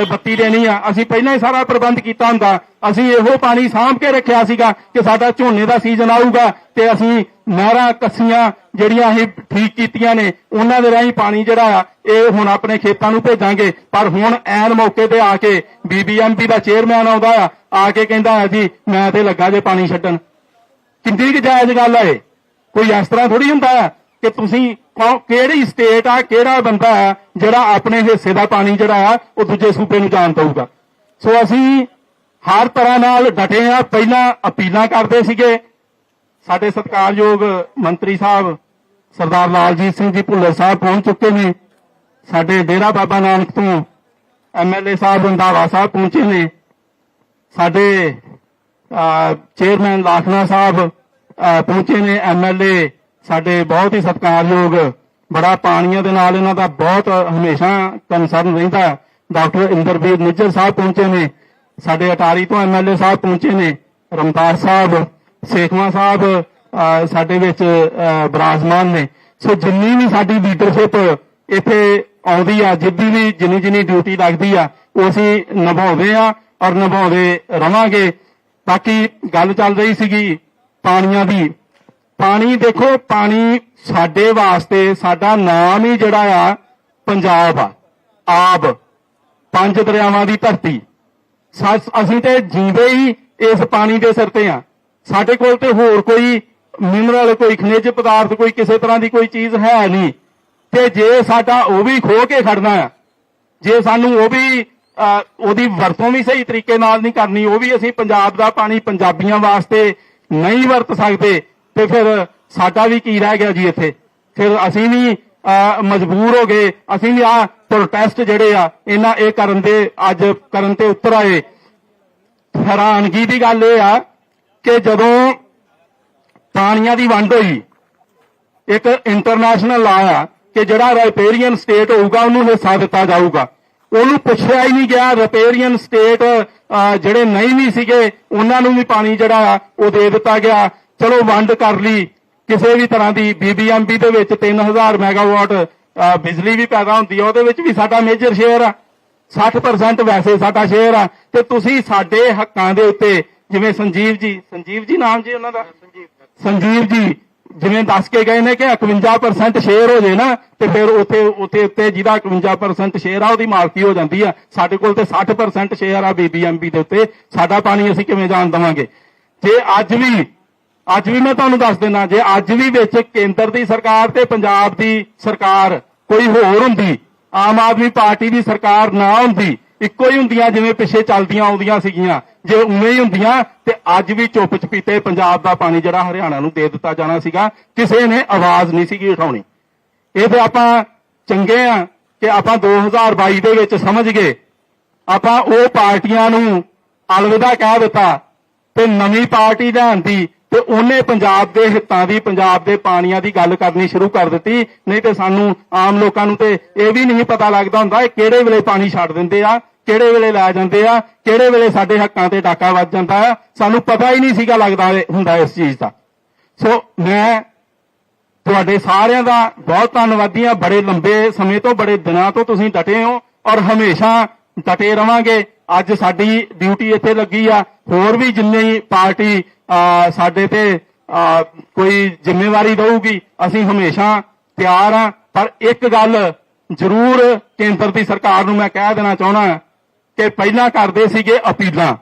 ਬੱਤੀ ਦੇਣੀ ਆ। ਅਸੀਂ ਪਹਿਲਾਂ ਹੀ ਸਾਰਾ ਪ੍ਰਬੰਧ ਕੀਤਾ ਹੁੰਦਾ। ਅਸੀਂ ਇਹੋ ਪਾਣੀ ਸਾਂਭ ਕੇ ਰੱਖਿਆ ਸੀਗਾ ਕਿ ਸਾਡਾ ਝੋਨੇ ਦਾ ਸੀਜ਼ਨ ਆਊਗਾ ਤੇ ਅਸੀਂ ਨਹਿਰਾਂ, ਕੱਸੀਆਂ ਜਿਹੜੀਆਂ ਅਸੀਂ ਠੀਕ ਕੀਤੀਆਂ ਨੇ, ਉਹਨਾਂ ਦੇ ਰਾਹੀਂ ਪਾਣੀ ਜਿਹੜਾ ਆ, ਇਹ ਹੁਣ ਆਪਣੇ ਖੇਤਾਂ ਨੂੰ ਭੇਜਾਂਗੇ। ਪਰ ਹੁਣ ਐਨ ਮੌਕੇ ਤੇ ਆ ਕੇ ਬੀਬੀਐਮਪੀ ਦਾ ਚੇਅਰਮੈਨ ਆਉਂਦਾ ਆ ਆ ਕੇ ਕਹਿੰਦਾ ਹੈ ਜੀ, ਮੈਂ ਤੇ ਲੱਗਾ ਜੇ ਪਾਣੀ ਛੱਡਣ। ਕਿੰਨੀ ਕੁ ਜਾਇਜ਼ ਗੱਲ ਹੈ ਇਹ? ਕੋਈ ਇਸ ਤਰ੍ਹਾਂ ਥੋੜੀ ਹੁੰਦਾ ਆ? ਕਿ ਤੁਸੀਂ ਕੌ- ਕਿਹੜੀ ਸਟੇਟ ਆ, ਕਿਹੜਾ ਬੰਦਾ ਹੈ ਜਿਹੜਾ ਆਪਣੇ ਹਿੱਸੇ ਦਾ ਪਾਣੀ ਜਿਹੜਾ ਆ, ਉਹ ਦੂਜੇ ਸੂਬੇ ਨੂੰ ਜਾਣ ਦਊਗਾ। ਸੋ ਅਸੀਂ ਹਰ ਤਰ੍ਹਾਂ ਨਾਲ ਡਟੇ ਆ। ਪਹਿਲਾਂ ਅਪੀਲਾਂ ਕਰਦੇ ਸੀਗੇ। ਸਾਡੇ ਸਤਿਕਾਰਯੋਗ ਮੰਤਰੀ ਸਾਹਿਬ ਸਰਦਾਰ ਲਾਲਜੀਤ ਸਿੰਘ ਜੀ ਭੁੱਲਰ ਸਾਹਿਬ ਪਹੁੰਚ ਚੁੱਕੇ ਨੇ। ਸਾਡੇ ਡੇਰਾ ਬਾਬਾ ਨਾਨਕ ਤੋਂ ਐਮਐਲਏ ਸਾਹਿਬ ਰੰਧਾਵਾ ਸਾਹਿਬ ਪਹੁੰਚੇ ਨੇ। ਸਾਡੇ ਚੇਅਰਮੈਨ ਲਾਖਨਾ ਸਾਹਿਬ ਪਹੁੰਚੇ ਨੇ ਐਮਐਲਏ ਸਾਡੇ ਬਹੁਤ ਹੀ ਸਤਿਕਾਰਯੋਗ, ਬੜਾ ਪਾਣੀਆਂ ਦੇ ਨਾਲ ਇਹਨਾਂ ਦਾ ਬਹੁਤ ਹਮੇਸ਼ਾ ਕੰਸਰਨ ਰਹਿੰਦਾ ਡਾਕਟਰ ਇੰਦਰਵੀਰ ਨਿੱਜਰ ਸਾਹਿਬ ਪਹੁੰਚੇ ਨੇ, ਸਾਡੇ ਅਟਾਰੀ ਤੋਂ ਐਮਐਲਏ ਸਾਹਿਬ ਪਹੁੰਚੇ ਨੇ, ਰਮਦਾਸ ਸਾਹਿਬ, ਸੇਖਵਾ ਸਾਹਿਬ ਸਾਡੇ ਵਿੱਚ ਬਰਾਜਮਾਨ ਨੇ। ਸੋ ਜਿੰਨੀ ਵੀ ਸਾਡੀ ਲੀਡਰਸ਼ਿਪ ਇੱਥੇ ਆਉਂਦੀ ਆ, ਜਿੱਦੀ ਵੀ ਜਿੰਨੀ ਜਿੰਨੀ ਡਿਊਟੀ ਲੱਗਦੀ ਆ, ਉਹ ਅਸੀਂ ਨਿਭਾਉਂਦੇ ਆ ਔਰ ਨਿਭਾਉਂਦੇ ਰਵਾਂਗੇ। ਬਾਕੀ ਗੱਲ ਚੱਲ ਰਹੀ ਸੀਗੀ ਪਾਣੀਆਂ ਦੀ। ਪਾਣੀ ਦੇਖੋ, ਪਾਣੀ ਸਾਡੇ ਵਾਸਤੇ, ਸਾਡਾ ਨਾਮ ਹੀ ਜਿਹੜਾ ਆ, ਪੰਜਾਬ ਆ। ਆਬ, ਪੰਜ ਦਰਿਆਵਾਂ ਦੀ ਧਰਤੀ। ਅਸੀਂ ਤੇ ਜੀਂਦੇ ਹੀ ਇਸ ਪਾਣੀ ਦੇ ਸਿਰ ਤੇ ਆ। ਸਾਡੇ ਕੋਲ ਤੇ ਹੋਰ ਕੋਈ ਮਿਨਰਲ ਕੋਈ ਖਣਿਜ ਪਦਾਰਥ, ਕੋਈ ਕਿਸੇ ਤਰ੍ਹਾਂ ਦੀ ਕੋਈ ਚੀਜ਼ ਹੈ ਨਹੀਂ। ਤੇ ਜੇ ਸਾਡਾ ਉਹ ਵੀ ਖੋ ਕੇ ਖੜਨਾ ਆ, ਜੇ ਸਾਨੂੰ ਉਹ ਵੀ ਉਹਦੀ ਵਰਤੋਂ ਵੀ ਸਹੀ ਤਰੀਕੇ ਨਾਲ ਨਹੀਂ ਕਰਨੀ, ਉਹ ਵੀ ਅਸੀਂ ਪੰਜਾਬ ਦਾ ਪਾਣੀ ਪੰਜਾਬੀਆਂ ਵਾਸਤੇ ਨਹੀਂ ਵਰਤ ਸਕਦੇ ਤੇ ਫਿਰ ਸਾਡਾ ਵੀ ਕੀ ਰਹਿ ਗਿਆ ਜੀ ਇੱਥੇ? ਫਿਰ ਅਸੀਂ ਵੀ ਅਹ, ਮਜਬੂਰ ਹੋ ਗਏ। ਅਸੀਂ ਵੀ ਆ ਪ੍ਰੋਟੈਸਟ ਜਿਹੜੇ ਆ ਇਹਨਾਂ ਇਹ ਕਰਨ ਦੇ ਅੱਜ ਕਰਨ ਤੇ ਉਤਰ ਆਏ। ਹੈਰਾਨਗੀ ਦੀ ਗੱਲ ਇਹ ਆ ਕਿ ਜਦੋਂ ਪਾਣੀਆਂ ਦੀ ਵੰਡ ਹੋਈ ਇੱਕ ਇੰਟਰਨੈਸ਼ਨਲ ਲਾ ਆ ਕਿ ਜਿਹੜਾ ਰੈਪੇਰੀਅਨ ਸਟੇਟ ਹੋਊਗਾ ਉਹਨੂੰ ਹਿੱਸਾ ਦਿੱਤਾ ਜਾਊਗਾ। ਉਹਨੂੰ ਪੁੱਛਿਆ ਹੀ ਨਹੀਂ ਗਿਆ ਰੈਪੇਰੀਅਨ ਸਟੇਟ ਜਿਹੜੇ ਨਹੀਂ ਵੀ ਸੀਗੇ ਉਹਨਾਂ ਨੂੰ ਵੀ ਪਾਣੀ ਜਿਹੜਾ ਆ ਉਹ ਦੇ ਦਿੱਤਾ ਗਿਆ। ਚਲੋ ਵੰਡ ਕਰ ਲਈ। ਕਿਸੇ ਵੀ ਤਰ੍ਹਾਂ ਦੀ ਬੀਬੀਐਮਬੀ ਦੇ ਵਿੱਚ 3000 ਮੈਗਾਵਾਟ ਅਹ, ਬਿਜਲੀ ਵੀ ਪੈਦਾ ਹੁੰਦੀ ਆ ਉਹਦੇ ਵਿੱਚ ਵੀ ਸਾਡਾ ਮੇਜਰ ਸ਼ੇਅਰ ਆ। 60% ਵੈਸੇ ਸਾਡਾ ਸ਼ੇਅਰ ਆ। ਤੇ ਤੁਸੀਂ ਸਾਡੇ ਹੱਕਾਂ ਦੇ ਉੱਤੇ ਜਿਵੇਂ ਸੰਜੀਵ ਜੀ ਸੰਜੀਵ ਜੀ ਨਾਮ ਜੀ ਉਹਨਾਂ ਦਾ? ਸੰਜੀਵ ਜੀ ਜਿਵੇਂ ਦੱਸ ਕੇ ਗਏ ਨੇ ਕਿ 51% ਸ਼ੇਅਰ ਹੋ ਜੇ ਨਾ ਤੇ ਫਿਰ ਉੱਥੇ ਉੱਥੇ ਉੱਤੇ ਜਿਹਦਾ 51% ਸ਼ੇਅਰ ਆ ਉਹਦੀ ਮਾਲਕੀ ਹੋ ਜਾਂਦੀ ਆ। ਸਾਡੇ ਕੋਲ ਤੇ 60% ਸ਼ੇਅਰ ਆ ਬੀਬੀਐਮਬੀ ਦੇ ਉੱਤੇ। ਸਾਡਾ ਪਾਣੀ ਅਸੀਂ ਕਿਵੇਂ ਜਾਣ ਦਵਾਂਗੇ? ਜੇ ਅੱਜ ਵੀ ਅੱਜ ਵੀ ਮੈਂ ਤੁਹਾਨੂੰ ਦੱਸ ਦਿੰਦਾ ਜੇ ਅੱਜ ਵੀ ਵਿੱਚ ਕੇਂਦਰ ਦੀ ਸਰਕਾਰ ਤੇ ਪੰਜਾਬ ਦੀ ਸਰਕਾਰ ਕੋਈ ਹੋਰ ਹੁੰਦੀ, ਆਮ ਆਦਮੀ ਪਾਰਟੀ ਦੀ ਸਰਕਾਰ ਨਾ ਹੁੰਦੀ, ਇੱਕੋ ਹੀ ਹੁੰਦੀਆਂ ਜਿਵੇਂ ਪਿੱਛੇ ਚੱਲਦੀਆਂ ਆਉਂਦੀਆਂ ਸੀਗੀਆਂ, ਜੇ ਉਵੇਂ ਹੀ ਹੁੰਦੀਆਂ, ਤੇ ਅੱਜ ਵੀ ਚੁੱਪ ਚਪੀਤੇ ਪੰਜਾਬ ਦਾ ਪਾਣੀ ਜਿਹੜਾ ਹਰਿਆਣਾ ਨੂੰ ਦੇ ਦਿੱਤਾ ਜਾਣਾ ਸੀਗਾ, ਕਿਸੇ ਨੇ ਆਵਾਜ਼ ਨਹੀਂ ਸੀਗੀ ਉਠਾਉਣੀ। ਇਹ ਤੇ ਆਪਾਂ ਚੰਗੇ ਆ ਕਿ ਆਪਾਂ 2022 ਦੇ ਵਿੱਚ ਸਮਝ ਗਏ। ਆਪਾਂ ਉਹ ਪਾਰਟੀਆਂ ਨੂੰ ਅਲਵਿਦਾ ਕਹਿ ਦਿੱਤਾ, ਤੇ ਨਵੀਂ ਪਾਰਟੀ ਲਿਆਂਦੀ ਤੇ ਉਹਨੇ ਪੰਜਾਬ ਦੇ ਹਿੱਤਾਂ ਦੀ, ਪੰਜਾਬ ਦੇ ਪਾਣੀਆਂ ਦੀ ਗੱਲ ਕਰਨੀ ਸ਼ੁਰੂ ਕਰ ਦਿੱਤੀ। ਨਹੀਂ ਤੇ ਸਾਨੂੰ ਆਮ ਲੋਕਾਂ ਨੂੰ ਤੇ ਇਹ ਵੀ ਨਹੀਂ ਪਤਾ ਲੱਗਦਾ ਹੁੰਦਾ ਇਹ ਕਿਹੜੇ ਵੇਲੇ ਪਾਣੀ ਛੱਡ ਦਿੰਦੇ ਆ, ਕਿਹੜੇ ਵੇਲੇ ਲੈ ਜਾਂਦੇ ਆ, ਕਿਹੜੇ ਵੇਲੇ ਸਾਡੇ ਹੱਕਾਂ ਤੇ ਡਾਕਾ ਵੱਜ ਜਾਂਦਾ ਆ। ਸਾਨੂੰ ਪਤਾ ਹੀ ਨਹੀਂ ਸੀਗਾ ਲੱਗਦਾ ਹੁੰਦਾ ਇਸ ਚੀਜ਼ ਦਾ। ਸੋ ਮੈਂ ਤੁਹਾਡੇ ਸਾਰਿਆਂ ਦਾ ਬਹੁਤ ਧੰਨਵਾਦੀ ਹਾਂ। ਬੜੇ ਲੰਬੇ ਸਮੇਂ ਤੋਂ, ਬੜੇ ਦਿਨਾਂ ਤੋਂ ਤੁਸੀਂ ਡਟੇ ਹੋ ਔਰ ਹਮੇਸ਼ਾ ਡਟੇ ਰਵਾਂਗੇ। ਅੱਜ ਸਾਡੀ ਡਿਊਟੀ ਇੱਥੇ ਲੱਗੀ ਆ। ਹੋਰ ਵੀ ਜਿੰਨੀ ਪਾਰਟੀ ਸਾਡੇ ਤੇ ਕੋਈ ਜ਼ਿੰਮੇਵਾਰੀ ਦਊਗੀ, ਅਸੀਂ ਹਮੇਸ਼ਾ ਤਿਆਰ ਆ। ਪਰ ਇੱਕ ਗੱਲ ਜ਼ਰੂਰ ਕੇਂਦਰ ਦੀ ਸਰਕਾਰ ਨੂੰ ਮੈਂ ਕਹਿ ਦੇਣਾ ਚਾਹਣਾ ਕਿ ਪਹਿਲਾਂ ਕਰਦੇ ਸੀਗੇ ਅਪੀਲਾਂ।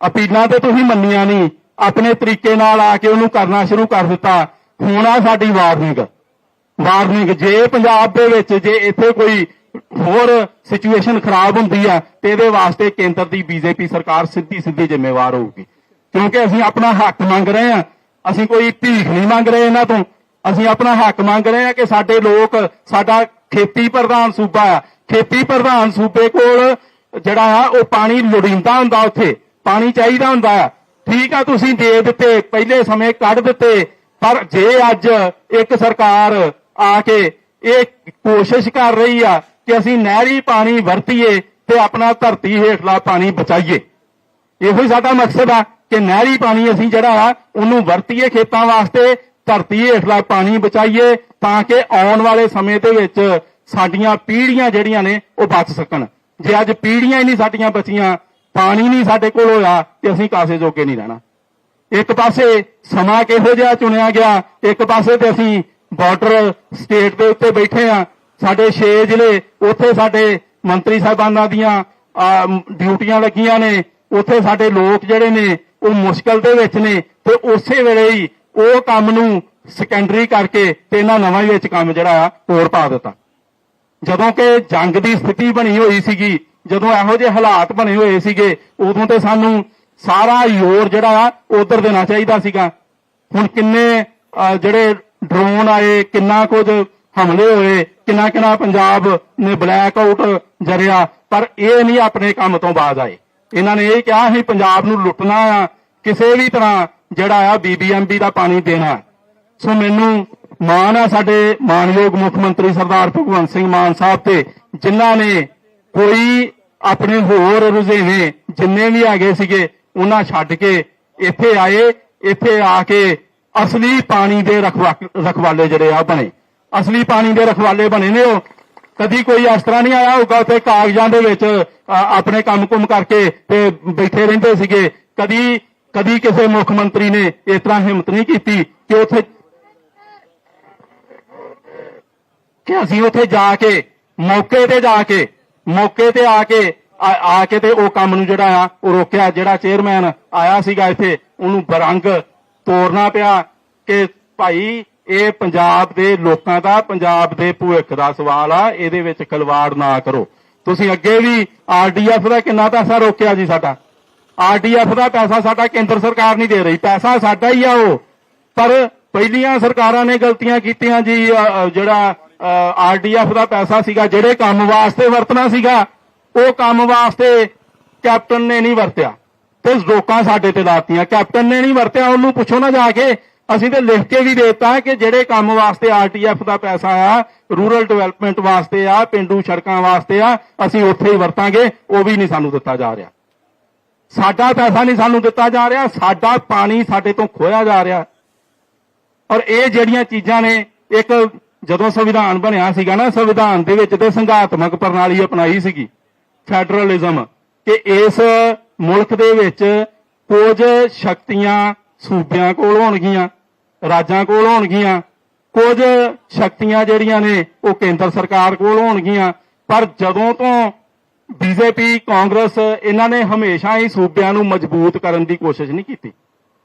ਅਪੀਲਾਂ ਤੇ ਤੁਸੀਂ ਮੰਨੀਆਂ ਨਹੀਂ। ਆਪਣੇ ਤਰੀਕੇ ਨਾਲ ਆ ਕੇ ਉਹਨੂੰ ਕਰਨਾ ਸ਼ੁਰੂ ਕਰ ਦਿੱਤਾ। ਹੁਣ ਆ ਸਾਡੀ ਵਾਰਨਿੰਗ। ਵਾਰਨਿੰਗ ਜੇ ਪੰਜਾਬ ਦੇ ਵਿੱਚ, ਜੇ ਇੱਥੇ ਕੋਈ ਹੋਰ ਸਿਚੁਏਸ਼ਨ ਖਰਾਬ ਹੁੰਦੀ ਆ ਤੇ ਇਹਦੇ ਵਾਸਤੇ ਕੇਂਦਰ ਦੀ ਬੀਜੇਪੀ ਸਰਕਾਰ ਸਿੱਧੀ ਸਿੱਧੀ ਜ਼ਿੰਮੇਵਾਰ ਹੋਊਗੀ। ਕਿਉਂਕਿ ਅਸੀਂ ਆਪਣਾ ਹੱਕ ਮੰਗ ਰਹੇ ਆ ਅਸੀਂ ਕੋਈ ਭੀਖ ਨਹੀਂ ਮੰਗ ਰਹੇ ਇਹਨਾਂ ਤੋਂ। ਅਸੀਂ ਆਪਣਾ ਹੱਕ ਮੰਗ ਰਹੇ ਆ ਕਿ ਸਾਡੇ ਲੋਕ, ਸਾਡਾ ਖੇਤੀ ਪ੍ਰਧਾਨ ਸੂਬਾ ਆ। ਖੇਤੀ ਪ੍ਰਧਾਨ ਸੂਬੇ ਕੋਲ ਜਿਹੜਾ ਆ, ਉਹ ਪਾਣੀ ਲੋੜੀਂਦਾ ਹੁੰਦਾ ਉੱਥੇ। ਪਾਣੀ ਚਾਹੀਦਾ ਹੁੰਦਾ ਆ। ਠੀਕ ਆ, ਤੁਸੀਂ ਦੇ ਦਿੱਤੇ, ਪਹਿਲੇ ਸਮੇਂ ਕੱਢ ਦਿੱਤੇ। ਪਰ ਜੇ ਅੱਜ ਇੱਕ ਸਰਕਾਰ ਆ ਕੇ ਇਹ ਕੋਸ਼ਿਸ਼ ਕਰ ਰਹੀ ਆ ਕਿ ਅਸੀਂ ਨਹਿਰੀ ਪਾਣੀ ਵਰਤੀਏ ਤੇ ਆਪਣਾ ਧਰਤੀ ਹੇਠਲਾ ਪਾਣੀ ਬਚਾਈਏ। ਇਹੋ ਹੀ ਸਾਡਾ ਮਕਸਦ ਆ ਕਿ ਨਹਿਰੀ ਪਾਣੀ ਅਸੀਂ ਜਿਹੜਾ ਆ, ਉਹਨੂੰ ਵਰਤੀਏ ਖੇਤਾਂ ਵਾਸਤੇ, ਧਰਤੀ ਹੇਠਲਾ ਪਾਣੀ ਬਚਾਈਏ ਤਾਂ ਕਿ ਆਉਣ ਵਾਲੇ ਸਮੇਂ ਦੇ ਵਿੱਚ ਸਾਡੀਆਂ ਪੀੜ੍ਹੀਆਂ ਜਿਹੜੀਆਂ ਨੇ, ਉਹ ਬਚ ਸਕਣ। ਜੇ ਅੱਜ ਪੀੜ੍ਹੀਆਂ ਹੀ ਨਹੀਂ ਸਾਡੀਆਂ ਬਚੀਆਂ, ਪਾਣੀ ਨਹੀਂ ਸਾਡੇ ਕੋਲ ਹੋਇਆ, ਤੇ ਅਸੀਂ ਕਾਸੇ ਜੋਗੇ ਨਹੀਂ ਰਹਿਣਾ। ਇੱਕ ਪਾਸੇ ਸਮਾਂ ਕਿਹੋ ਜਿਹਾ ਚੁਣਿਆ ਗਿਆ, ਇੱਕ ਪਾਸੇ ਤੇ ਅਸੀਂ ਬਾਰਡਰ ਸਟੇਟ ਦੇ ਉੱਤੇ ਬੈਠੇ ਆ ਸਾਡੇ 6 ਜ਼ਿਲ੍ਹੇ, ਉੱਥੇ ਸਾਡੇ ਮੰਤਰੀ ਸਾਹਿਬਾਨਾਂ ਦੀਆਂ ਡਿਊਟੀਆਂ ਲੱਗੀਆਂ ਨੇ, ਉੱਥੇ ਸਾਡੇ ਲੋਕ ਜਿਹੜੇ ਨੇ, ਉਹ ਮੁਸ਼ਕਲ ਦੇ ਵਿੱਚ ਨੇ, ਤੇ ਉਸੇ ਵੇਲੇ ਹੀ ਉਹ ਕੰਮ ਨੂੰ ਸੈਕੰਡਰੀ ਕਰਕੇ ਤੇ ਇਹਨਾਂ ਨਵਾਂ ਵਿੱਚ ਕੰਮ ਜਿਹੜਾ ਆ ਹੋਰ ਪਾ ਦਿੱਤਾ। ਜਦੋਂ ਕਿ ਜੰਗ ਦੀ ਸਥਿਤੀ ਬਣੀ ਹੋਈ ਸੀਗੀ, ਜਦੋਂ ਇਹੋ ਜਿਹੇ ਹਾਲਾਤ ਬਣੇ ਹੋਏ ਸੀਗੇ, ਉਦੋਂ ਤੇ ਸਾਨੂੰ ਸਾਰਾ ਜ਼ੋਰ ਜਿਹੜਾ ਆ, ਉਧਰ ਦੇਣਾ ਚਾਹੀਦਾ ਸੀਗਾ। ਹੁਣ ਕਿੰਨੇ ਜਿਹੜੇ ਡਰੋਨ ਆਏ, ਕਿੰਨਾ ਕੁਝ ਹਮਲੇ ਹੋਏ, ਕਿੰਨਾ ਕਿੰਨਾ ਪੰਜਾਬ ਨੇ ਬਲੈਕ ਆਊਟ ਜਰਿਆ, ਪਰ ਇਹ ਨਹੀਂ ਆਪਣੇ ਕੰਮ ਤੋਂ ਬਾਜ਼ ਆਏ। ਇਹਨਾਂ ਨੇ ਇਹ ਕਿਹਾ ਸੀ ਪੰਜਾਬ ਨੂੰ ਲੁੱਟਣਾ ਆ, ਕਿਸੇ ਵੀ ਤਰ੍ਹਾਂ ਜਿਹੜਾ ਆ ਬੀਬੀਐਮਬੀ ਦਾ ਪਾਣੀ ਦੇਣਾ। ਸੋ ਮੈਨੂੰ ਮਾਣ ਆ ਸਾਡੇ ਮਾਨਯੋਗ ਮੁੱਖ ਮੰਤਰੀ ਸਰਦਾਰ ਭਗਵੰਤ ਸਿੰਘ ਮਾਨ ਸਾਹਿਬ ਤੇ, ਜਿਨ੍ਹਾਂ ਨੇ ਕੋਈ ਆਪਣੇ ਹੋਰ ਰੁਝੇਵੇਂ ਜਿੰਨੇ ਵੀ ਹੈਗੇ ਸੀਗੇ, ਉਹਨਾਂ ਛੱਡ ਕੇ ਇੱਥੇ ਆਏ, ਇੱਥੇ ਆ ਕੇ ਅਸਲੀ ਪਾਣੀ ਦੇ ਰਖਵਾ- ਰਖਵਾਲੇ ਜਿਹੜੇ ਆ ਬਣੇ। ਅਸਲੀ ਪਾਣੀ ਦੇ ਰਖਵਾਲੇ ਬਣੇ ਨੇ ਉਹ। ਕਦੀ ਕੋਈ ਇਸ ਤਰ੍ਹਾਂ ਨਹੀਂ ਆਇਆ ਹੋਊਗਾ ਉੱਥੇ ਕਾਗਜ਼ਾਂ ਦੇ ਵਿੱਚ ਆਪਣੇ ਕੰਮ-ਕੁਮ ਕਰਕੇ ਤੇ ਬੈਠੇ ਰਹਿੰਦੇ ਸੀਗੇ। ਕਦੀ ਕਦੀ ਕਿਸੇ ਮੁੱਖ ਮੰਤਰੀ ਨੇ ਇਸ ਤਰ੍ਹਾਂ ਹਿੰਮਤ ਨਹੀਂ ਕੀਤੀ ਕਿ ਉੱਥੇ ਕਿ ਅਸੀਂ ਉੱਥੇ ਜਾ ਕੇ, ਮੌਕੇ ਤੇ ਜਾ ਕੇ, ਮੌਕੇ ਤੇ ਆ ਕੇ, ਆ ਆ ਕੇ ਤੇ ਉਹ ਕੰਮ ਨੂੰ ਜਿਹੜਾ ਆ, ਉਹ ਰੋਕਿਆ। ਜਿਹੜਾ ਚੇਅਰਮੈਨ ਆਇਆ ਸੀਗਾ ਇੱਥੇ, ਉਹਨੂੰ ਬਰੰਗ ਤੋੜਨਾ ਪਿਆ ਕਿ ਭਾਈ ਇਹ ਪੰਜਾਬ ਦੇ ਲੋਕਾਂ ਦਾ ਪੰਜਾਬ ਦੇ ਭਵਿੱਖ ਦਾ ਸਵਾਲ ਆ ਇਹਦੇ ਵਿੱਚ ਖਲਵਾੜ ਨਾ ਕਰੋ। ਤੁਸੀਂ ਅੱਗੇ ਵੀ ਆਰਡੀਐਫ ਦਾ ਕਿੰਨਾ ਪੈਸਾ ਰੋਕਿਆ ਜੀ ਸਾਡਾ? ਆਰਡੀਐਫ ਦਾ ਪੈਸਾ ਸਾਡਾ ਕੇਂਦਰ ਸਰਕਾਰ ਨਹੀਂ ਦੇ ਰਹੀ। ਪੈਸਾ ਸਾਡਾ ਹੀ ਆ ਉਹ। ਪਰ ਪਹਿਲੀਆਂ ਸਰਕਾਰਾਂ ਨੇ ਗਲਤੀਆਂ ਕੀਤੀਆਂ ਜੀ ਅ, ਅ, ਜਿਹੜਾ ਆਰਡੀਐਫ ਦਾ ਪੈਸਾ ਸੀਗਾ ਜਿਹੜੇ ਕੰਮ ਵਾਸਤੇ ਵਰਤਣਾ ਸੀਗਾ ਉਹ ਕੰਮ ਵਾਸਤੇ ਕੈਪਟਨ ਨੇ ਨਹੀਂ ਵਰਤਿਆ। ਤੇ ਰੋਕਾਂ ਸਾਡੇ ਤੇ ਲਾਤੀਆਂ। ਕੈਪਟਨ ਨੇ ਨਹੀਂ ਵਰਤਿਆ ਉਹਨੂੰ ਪੁੱਛੋ ਨਾ ਜਾ ਕੇ। ਅਸੀਂ ਤੇ ਲਿਖ ਕੇ ਵੀ ਦੇਤਾ ਕਿ ਜਿਹੜੇ ਕੰਮ ਵਾਸਤੇ ਆਰਟੀਐਫ ਦਾ ਪੈਸਾ ਆ, ਰੂਰਲ ਡਿਵੈਲਪਮੈਂਟ ਵਾਸਤੇ ਆ, ਪਿੰਡੂ ਸੜਕਾਂ ਵਾਸਤੇ ਆ, ਅਸੀਂ ਉੱਥੇ ਹੀ ਵਰਤਾਂਗੇ, ਉਹ ਵੀ ਨਹੀਂ ਸਾਨੂੰ ਦਿੱਤਾ ਜਾ ਰਿਹਾ। ਸਾਡਾ ਪੈਸਾ ਨਹੀਂ ਸਾਨੂੰ ਦਿੱਤਾ ਜਾ ਰਿਹਾ, ਸਾਡਾ ਪਾਣੀ ਸਾਡੇ ਤੋਂ ਖੋਇਆ ਜਾ ਰਿਹਾ। ਔਰ ਇਹ ਜਿਹੜੀਆਂ ਚੀਜ਼ਾਂ ਨੇ, ਇੱਕ ਜਦੋਂ ਸੰਵਿਧਾਨ ਬਣਿਆ ਸੀਗਾ ਨਾ, ਸੰਵਿਧਾਨ ਦੇ ਵਿੱਚ ਤੇ ਸੰਘਾਤਮਕ ਪ੍ਰਣਾਲੀ ਅਪਣਾਈ ਸੀਗੀ, ਫੈਡਰਲਿਜ਼ਮ, ਕਿ ਇਸ ਮੁਲਕ ਦੇ ਵਿੱਚ ਕੁਝ ਸ਼ਕਤੀਆਂ ਸੂਬਿਆਂ ਕੋਲ ਹੋਣਗੀਆਂ। ਰਾਜਾਂ ਕੋਲ ਹੋਣਗੀਆਂ। ਕੁਝ ਸ਼ਕਤੀਆਂ ਜਿਹੜੀਆਂ ਨੇ ਉਹ ਕੇਂਦਰ ਸਰਕਾਰ ਕੋਲ ਹੋਣਗੀਆਂ। ਪਰ ਜਦੋਂ ਤੋਂ ਬੀਜੇਪੀ ਕਾਂਗਰਸ ਇਹਨਾਂ ਨੇ ਹਮੇਸ਼ਾ ਹੀ ਸੂਬਿਆਂ ਨੂੰ ਮਜ਼ਬੂਤ ਕਰਨ ਦੀ ਕੋਸ਼ਿਸ਼ ਨਹੀਂ ਕੀਤੀ।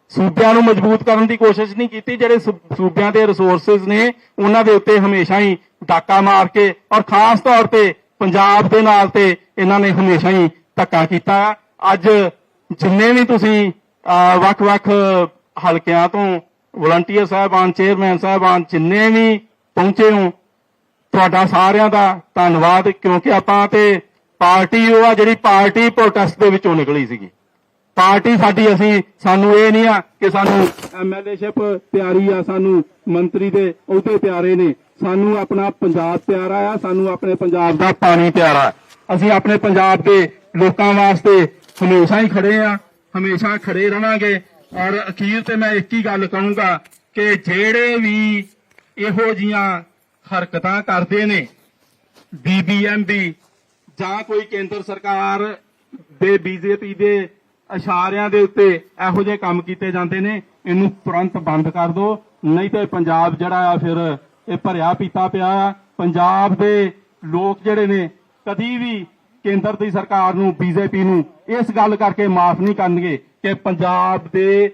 ਸੂਬਿਆਂ ਨੂੰ ਮਜ਼ਬੂਤ ਕਰਨ ਦੀ ਕੋਸ਼ਿਸ਼ ਨਹੀਂ ਕੀਤੀ ਜਿਹੜੇ ਸੂਬਿਆਂ ਦੇ ਰਿਸੋਰਸਸ ਨੇ ਉਹਨਾਂ ਦੇ ਉੱਤੇ ਹਮੇਸ਼ਾ ਹੀ ਡਾਕਾ ਮਾਰ ਕੇ ਔਰ ਖਾਸ ਤੌਰ ਤੇ ਪੰਜਾਬ ਦੇ ਨਾਲ ਤੇ ਇਹਨਾਂ ਨੇ ਹਮੇਸ਼ਾ ਹੀ ਧੱਕਾ ਕੀਤਾ। ਅੱਜ ਜਿੰਨੇ ਵੀ ਤੁਸੀਂ ਅਹ, ਵੱਖ-ਵੱਖ ਹਲਕਿਆਂ ਤੋਂ ਵਲੰਟੀਅਰ ਸਾਹਿਬਾਨ, ਚੇਅਰਮੈਨ ਸਾਹਿਬਾਨ ਜਿੰਨੇ ਵੀ ਪਹੁੰਚੇ ਹੋ ਤੁਹਾਡਾ ਸਾਰਿਆਂ ਦਾ ਧੰਨਵਾਦ, ਕਿਉਂਕਿ ਆਪਾਂ ਤੇ ਪਾਰਟੀ, ਉਹ ਆ ਜਿਹੜੀ ਪਾਰਟੀ ਪ੍ਰੋਟੈਸਟ ਦੇ ਵਿੱਚੋਂ ਨਿਕਲੀ ਸੀਗੀ। ਪਾਰਟੀ ਸਾਡੀ ਅਸੀਂ, ਸਾਨੂੰ ਇਹ ਨਹੀਂ ਆ ਕਿ ਸਾਨੂੰ ਐਮਐਲਏਸ਼ਿਪ ਪਿਆਰੀ ਆ, ਸਾਨੂੰ ਮੰਤਰੀ ਦੇ ਅਹੁਦੇ ਪਿਆਰੇ ਨੇ। ਸਾਨੂੰ ਆਪਣਾ ਪੰਜਾਬ ਪਿਆਰਾ ਆ ਸਾਨੂੰ ਆਪਣੇ ਪੰਜਾਬ ਦਾ ਪਾਣੀ ਪਿਆਰਾ ਅਸੀਂ ਆਪਣੇ ਪੰਜਾਬ ਦੇ ਲੋਕਾਂ ਵਾਸਤੇ ਹਮੇਸ਼ਾ ਹੀ ਖੜੇ ਆ, ਹਮੇਸ਼ਾ ਖੜੇ ਰਵਾਂਗੇ ਔਰ ਅਖੀਰ ਤੇ ਮੈਂ ਇੱਕ ਹੀ ਗੱਲ ਕਹੂੰਗਾ ਕਿ ਜਿਹੜੇ ਵੀ ਇਹੋ ਜੀਆਂ ਹਰਕਤਾਂ ਕਰਦੇ ਨੇ ਬੀਬੀਐਮਬੀ ਜਾਂ ਕੋਈ ਕੇਂਦਰ ਸਰਕਾਰ ਦੇ ਬੀਜੇਪੀ ਦੇ ਇਸ਼ਾਰਿਆਂ ਦੇ ਉੱਤੇ ਇਹੋ ਜਿਹੇ ਕੰਮ ਕੀਤੇ ਜਾਂਦੇ ਨੇ, ਇਹਨੂੰ ਤੁਰੰਤ ਬੰਦ ਕਰ ਦਿਓ ਨਹੀਂ ਤੇ ਪੰਜਾਬ ਜਿਹੜਾ ਆ ਫਿਰ ਇਹ ਭਰਿਆ ਪੀਤਾ ਪਿਆ ਆ। ਪੰਜਾਬ ਦੇ ਲੋਕ ਜਿਹੜੇ ਨੇ, ਕਦੀ ਵੀ ਕੇਂਦਰ ਦੀ ਸਰਕਾਰ ਨੂੰ ਬੀਜੇਪੀ ਨੂੰ ਇਸ ਗੱਲ ਕਰਕੇ ਮਾਫ ਨਹੀਂ ਕਰਨਗੇ। ਕਿ ਪੰਜਾਬ ਦੇ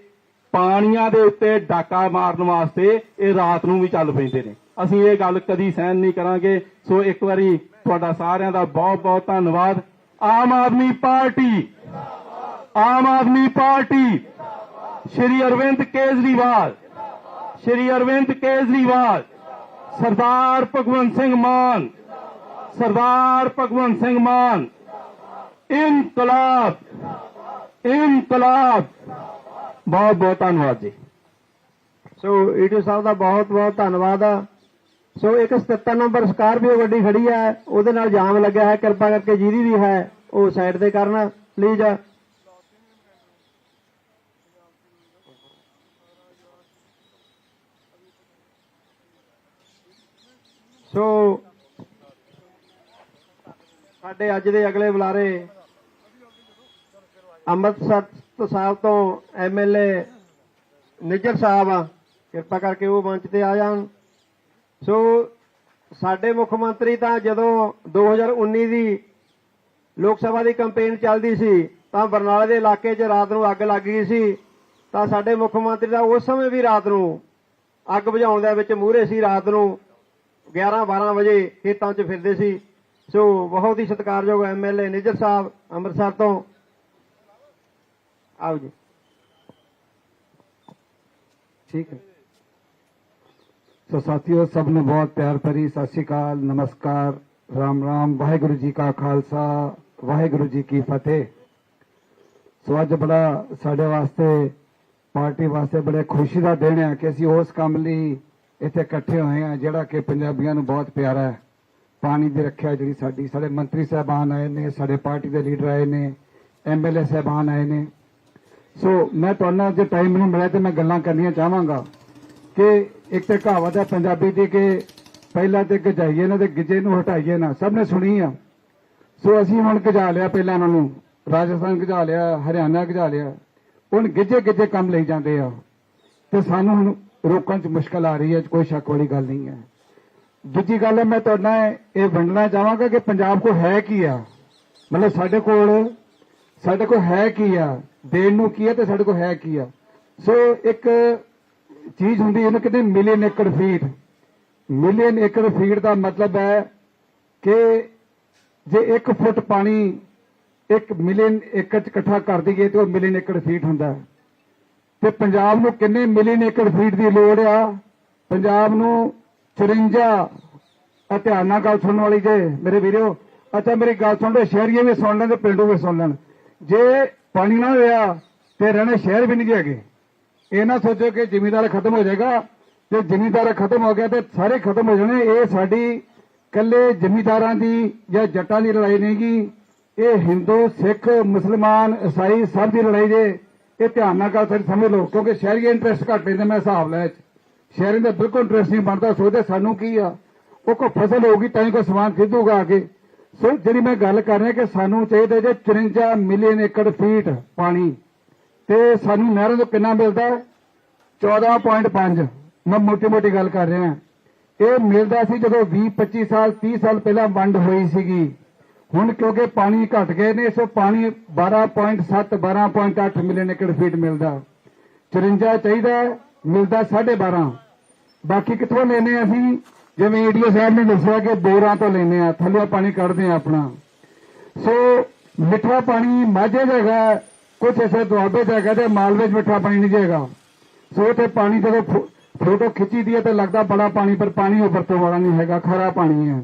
ਪਾਣੀਆਂ ਦੇ ਉੱਤੇ ਡਾਕਾ ਮਾਰਨ ਵਾਸਤੇ ਇਹ ਰਾਤ ਨੂੰ ਵੀ ਚੱਲ ਪੈਂਦੇ ਨੇ। ਅਸੀਂ ਇਹ ਗੱਲ ਕਦੀ ਸਹਿਣ ਨਹੀਂ ਕਰਾਂਗੇ। ਸੋ ਇੱਕ ਵਾਰੀ ਤੁਹਾਡਾ ਸਾਰਿਆਂ ਦਾ ਬਹੁਤ ਬਹੁਤ ਧੰਨਵਾਦ। ਆਮ ਆਦਮੀ ਪਾਰਟੀ, ਆਮ ਆਦਮੀ ਪਾਰਟੀ, ਸ਼੍ਰੀ ਅਰਵਿੰਦ ਕੇਜਰੀਵਾਲ, ਸ਼੍ਰੀ ਅਰਵਿੰਦ ਕੇਜਰੀਵਾਲ, ਸਰਦਾਰ ਭਗਵੰਤ ਸਿੰਘ ਮਾਨ, ਸਰਦਾਰ ਭਗਵੰਤ ਸਿੰਘ ਮਾਨ, ਇਨਕਲਾਬ ਇਨਕਲਾਬ। ਬਹੁਤ ਬਹੁਤ ਧੰਨਵਾਦ ਜੀ। ਸੋ ਈਟੂ ਸਾਹਿਬ ਦਾ ਬਹੁਤ ਬਹੁਤ ਧੰਨਵਾਦ ਆ। ਸੋ ਇੱਕ 77 ਨੰਬਰ ਸਕਾਰਪੀਓ ਗੱਡੀ ਖੜੀ ਹੈ ਉਹਦੇ ਨਾਲ ਜਾਮ ਲੱਗਿਆ ਹੈ। ਕਿਰਪਾ ਕਰਕੇ ਜਿਹਦੀ ਵੀ ਹੈ, ਉਹ ਸਾਈਡ ਤੇ ਕਰਨਾ। ਪਲੀਜ਼ ਆ। ਸੋ ਸਾਡੇ ਅੱਜ ਦੇ ਅਗਲੇ ਬੁਲਾਰੇ ਅੰਮ੍ਰਿਤਸਰ ਸਾਹਿਬ ਤੋਂ ਐਮਐਲਏ ਨਿੱਜਰ ਸਾਹਿਬ ਕਿਰਪਾ ਕਰਕੇ ਉਹ ਮੰਚ ਤੇ ਆ ਜਾਣ। ਸੋ ਸਾਡੇ ਮੁੱਖ ਮੰਤਰੀ ਤਾਂ ਜਦੋਂ 2019 ਦੀ ਲੋਕ ਸਭਾ ਦੀ ਕੈਂਪੇਨ ਚੱਲਦੀ ਸੀ, ਤਾਂ ਬਰਨਾਲੇ ਦੇ ਇਲਾਕੇ 'ਚ ਰਾਤ ਨੂੰ ਅੱਗ ਲੱਗ ਗਈ ਸੀ। ਤਾਂ ਸਾਡੇ ਮੁੱਖ ਮੰਤਰੀ ਦਾ ਉਸ ਸਮੇਂ ਵੀ ਰਾਤ ਨੂੰ ਅੱਗ ਬੁਝਾਉਣ ਦੇ ਵਿੱਚ ਮੂਹਰੇ ਸੀ, ਰਾਤ ਨੂੰ 11 12 ਵਜੇ ਖੇਤਾਂ 'ਚ ਫਿਰਦੇ ਸੀ। ਸੋ ਬਹੁਤ ਹੀ ਸਤਿਕਾਰਯੋਗ ਐਮਐਲਏ ਨਿਜਰ ਸਾਹਿਬ ਅੰਮ੍ਰਿਤਸਰ ਤੋਂ ਆਓ ਜੀ। ਠੀਕ ਹੈ। ਸੋ ਸਾਥੀਓ, ਸਭ ਨੂੰ ਬਹੁਤ ਪਿਆਰ ਭਰੀ ਸਤਿ ਸ਼੍ਰੀ ਅਕਾਲ, ਨਮਸਕਾਰ, ਰਾਮ ਰਾਮ, ਵਾਹਿਗੁਰੂ ਜੀ ਕਾ ਖਾਲਸਾ, ਵਾਹਿਗੁਰੂ ਜੀ ਕੀ ਫਤਿਹ। ਸੋ ਅੱਜ ਬੜਾ ਸਾਡੇ ਵਾਸਤੇ, ਪਾਰਟੀ ਵਾਸਤੇ ਬੜੇ ਖੁਸ਼ੀ ਦਾ ਦਿਨ ਹੈ ਕਿ ਅਸੀਂ ਉਸ ਕੰਮ ਲਈ ਇੱਥੇ ਇਕੱਠੇ ਹੋਏ ਹਾਂ, ਜਿਹੜਾ ਕਿ ਪੰਜਾਬੀਆਂ ਨੂੰ ਬਹੁਤ ਪਿਆਰਾ ਹੈ। ਪਾਣੀ ਦੀ ਰੱਖਿਆ ਜਿਹੜੀ ਸਾਡੀ, ਸਾਡੇ ਮੰਤਰੀ ਸਾਹਿਬਾਨ ਆਏ ਨੇ, ਸਾਡੇ ਪਾਰਟੀ ਦੇ ਲੀਡਰ ਆਏ ਨੇ ਐਮਐਲਏ ਸਾਹਿਬਾਨ ਆਏ ਨੇ। ਸੋ ਮੈਂ ਤੁਹਾਨੂੰ ਜੇ ਟਾਈਮ ਨਹੀਂ ਮਿਲਿਆ ਤੇ ਮੈਂ ਗੱਲਾਂ ਕਰਨੀਆਂ ਚਾਹਾਂਗਾ ਕਿ ਇੱਕ ਤੇ ਕਹਾਵਤ ਹੈ ਪੰਜਾਬੀ ਦੀ ਕਿ ਪਹਿਲਾਂ ਤੇ ਗਜਾਈਏ ਨਾ ਤੇ ਗਿੱਜੇ ਨੂੰ ਹਟਾਈਏ ਨਾ। ਸਭ ਨੇ ਸੁਣੀ ਆ। ਸੋ ਅਸੀਂ ਹੁਣ ਗਜਾ ਲਿਆ ਪਹਿਲਾਂ ਉਹਨਾਂ ਨੂੰ। ਰਾਜਸਥਾਨ ਗਜਾ ਲਿਆ, ਹਰਿਆਣਾ ਗਜਾ ਲਿਆ। ਹੁਣ ਗਿੱਜੇ ਗਿੱਜੇ ਕੰਮ ਲਈ ਜਾਂਦੇ ਆ। ਤੇ ਸਾਨੂੰ ਹੁਣ ਰੋਕਣ 'ਚ ਮੁਸ਼ਕਲ ਆ ਰਹੀ ਹੈ, ਕੋਈ ਸ਼ੱਕ ਵਾਲੀ ਗੱਲ ਨਹੀਂ ਹੈ। ਦੂਜੀ ਗੱਲ ਹੈ, ਮੈਂ ਤੁਹਾਡਾ ਇਹ ਵੰਡਣਾ ਚਾਹਾਂਗਾ ਕਿ ਪੰਜਾਬ ਕੋ ਹੈ ਕੀ ਆ? ਮਤਲਬ ਸਾਡੇ ਕੋਲ ਸਾਡੇ ਕੋਲ ਹੈ ਕੀ ਆ? ਦੇਣ ਨੂੰ ਕੀ ਹੈ ਤੇ ਸਾਡੇ ਕੋਲ ਹੈ ਕੀ ਆ। ਸੋ ਇੱਕ ਚੀਜ਼ ਹੁੰਦੀ ਇਹਨੂੰ ਕਹਿੰਦੇ million acre feet million acre feet ਦਾ ਮਤਲਬ ਹੈ ਕਿ ਜੇ 1 ਫੁੱਟ ਪਾਣੀ 1 ਮਿਲੀਅਨ ਏਕੜ ਚ ਇਕੱਠਾ ਕਰ ਦਈਏ ਤੇ ਉਹ ਮਿਲੀਅਨ ਏਕੜ ਫੀਟ ਹੁੰਦਾ ਤੇ ਪੰਜਾਬ ਨੂੰ ਕਿੰਨੇ ਮਿਲੀਅਨ ਏਕੜ ਫੀਟ ਦੀ ਲੋੜ ਆ? ਪੰਜਾਬ ਨੂੰ 54 ਆ ਧਿਆਨ ਨਾਲ ਗੱਲ ਸੁਣਨ ਵਾਲੀ ਜੇ ਮੇਰੇ ਵੀਰੋ, ਅੱਛਾ ਮੇਰੀ ਗੱਲ ਸੁਣ ਲਓ ਸ਼ਹਿਰੀਏ ਵੀ ਸੁਣ ਲੈਣ ਤੇ ਪਿੰਡੂ ਵੀ ਸੁਣ ਲੈਣ। ਜੇ ਪਾਣੀ ਨਾ ਹੋਇਆ ਤੇ ਰਹਿਣੇ ਸ਼ਹਿਰ ਵੀ ਨਹੀਂ ਹੈਗੇ। ਇਹ ਨਾ ਸੋਚੋ ਕਿ ਜ਼ਿਮੀਦਾਰ ਖਤਮ ਹੋ ਜਾਏਗਾ ਤੇ ਜ਼ਿਮੀਦਾਰ ਖਤਮ ਹੋ ਗਿਆ ਤੇ ਸਾਰੇ ਖਤਮ ਹੋ ਜਾਣੇ। ਇਹ ਸਾਡੀ ਕੱਲੇ ਜ਼ਿਮੀਦਾਰਾਂ ਦੀ ਜਾਂ ਜੱਟਾਂ ਦੀ ਲੜਾਈ ਨਹੀਂਗੀ ਇਹ ਹਿੰਦੂ, ਸਿੱਖ, ਮੁਸਲਮਾਨ ਈਸਾਈ ਸਭ ਦੀ ਲੜਾਈ ਜੇ। ਇਹ ਧਿਆਨ ਨਾਲ ਗੱਲ ਸਾਡੀ ਸਮਝ ਲਓ, ਕਿਉਂਕਿ ਸ਼ਹਿਰੀ ਇੰਟਰਸਟ ਘੱਟ ਲੈਂਦੇ ਮੈਂ ਹਿਸਾਬ ਲੈ ਚ। ਸ਼ਹਿਰੀ ਦਾ ਬਿਲਕੁਲ ਇੰਟਰਸਟ ਨਹੀਂ ਬਣਦਾ, ਸੋਚਦੇ ਸਾਨੂੰ ਕੀ ਆ। ਉਹ ਕੋ ਫਸਲ ਹੋਊਗੀ ਤਾਂ ਹੀ ਕੋ ਸਮਾਨ ਖਰੀਦੂਗਾ ਆ ਕੇ। ਸੋ ਜਿਹੜੀ ਮੈਂ ਗੱਲ ਕਰ ਰਿਹਾ ਕਿ ਸਾਨੂੰ ਚਾਹੀਦਾ ਜੇ 54 ਮਿਲੀਅਨ ਏਕੜ ਫੀਟ ਪਾਣੀ ਤੇ ਸਾਨੂੰ ਨਹਿਰਾਂ ਤੋਂ ਕਿੰਨਾ ਮਿਲਦਾ? ਹੈ? 14.5 ਮੈਂ ਮੋਟੀ ਮੋਟੀ ਗੱਲ ਕਰ ਰਿਹਾ। ਇਹ ਮਿਲਦਾ ਸੀ ਜਦੋਂ 20 25 ਸਾਲ 30 ਸਾਲ ਪਹਿਲਾਂ ਵੰਡ ਹੋਈ ਸੀਗੀ। ਹੁਣ ਕਿਉਂਕਿ ਪਾਣੀ ਘਟ ਗਏ ਨੇ ਸੋ ਪਾਣੀ 12.7 12.8 ਮਿਲੀਅਨ ਏਕੜ ਫੀਟ ਮਿਲਦਾ। 54 ਚਾਹੀਦਾ ਹੈ, ਮਿਲਦਾ 12.5 ਬਾਕੀ ਕਿੱਥੋਂ ਲੈਨੇ ਅਸੀਂ? ਜਿਵੇਂ ਏਡੀਓ ਸਾਹਿਬ ਨੇ ਦੱਸਿਆ ਕਿ ਬੋਰਾਂ ਤੋਂ ਲੈਨੇ ਆ ਥੱਲੇ ਪਾਣੀ ਕੱਢਦੇ ਆ ਆਪਣਾ। ਸੋ ਮਿੱਠਾ ਪਾਣੀ ਮਾਝੇ ਦਾ ਹੈਗਾ ਕੁਝ ਐਸੇ ਦੁਆਬੇ ਦਾ ਹੈਗਾ ਤੇ ਮਾਲਵੇ 'ਚ ਮਿੱਠਾ ਪਾਣੀ ਨਹੀਂ ਜਾਏਗਾ ਸੋ ਤੇ ਪਾਣੀ ਜਦੋਂ ਫੋਟੋ ਖਿੱਚੀ ਦੀ ਹੈ ਤਾਂ ਲੱਗਦਾ ਬੜਾ ਪਾਣੀ, ਪਰ ਪਾਣੀ ਉਹ ਵਰਤੋਂ ਵਾਲਾ ਨਹੀਂ ਹੈਗਾ, ਖਾਰਾ ਪਾਣੀ ਹੈ।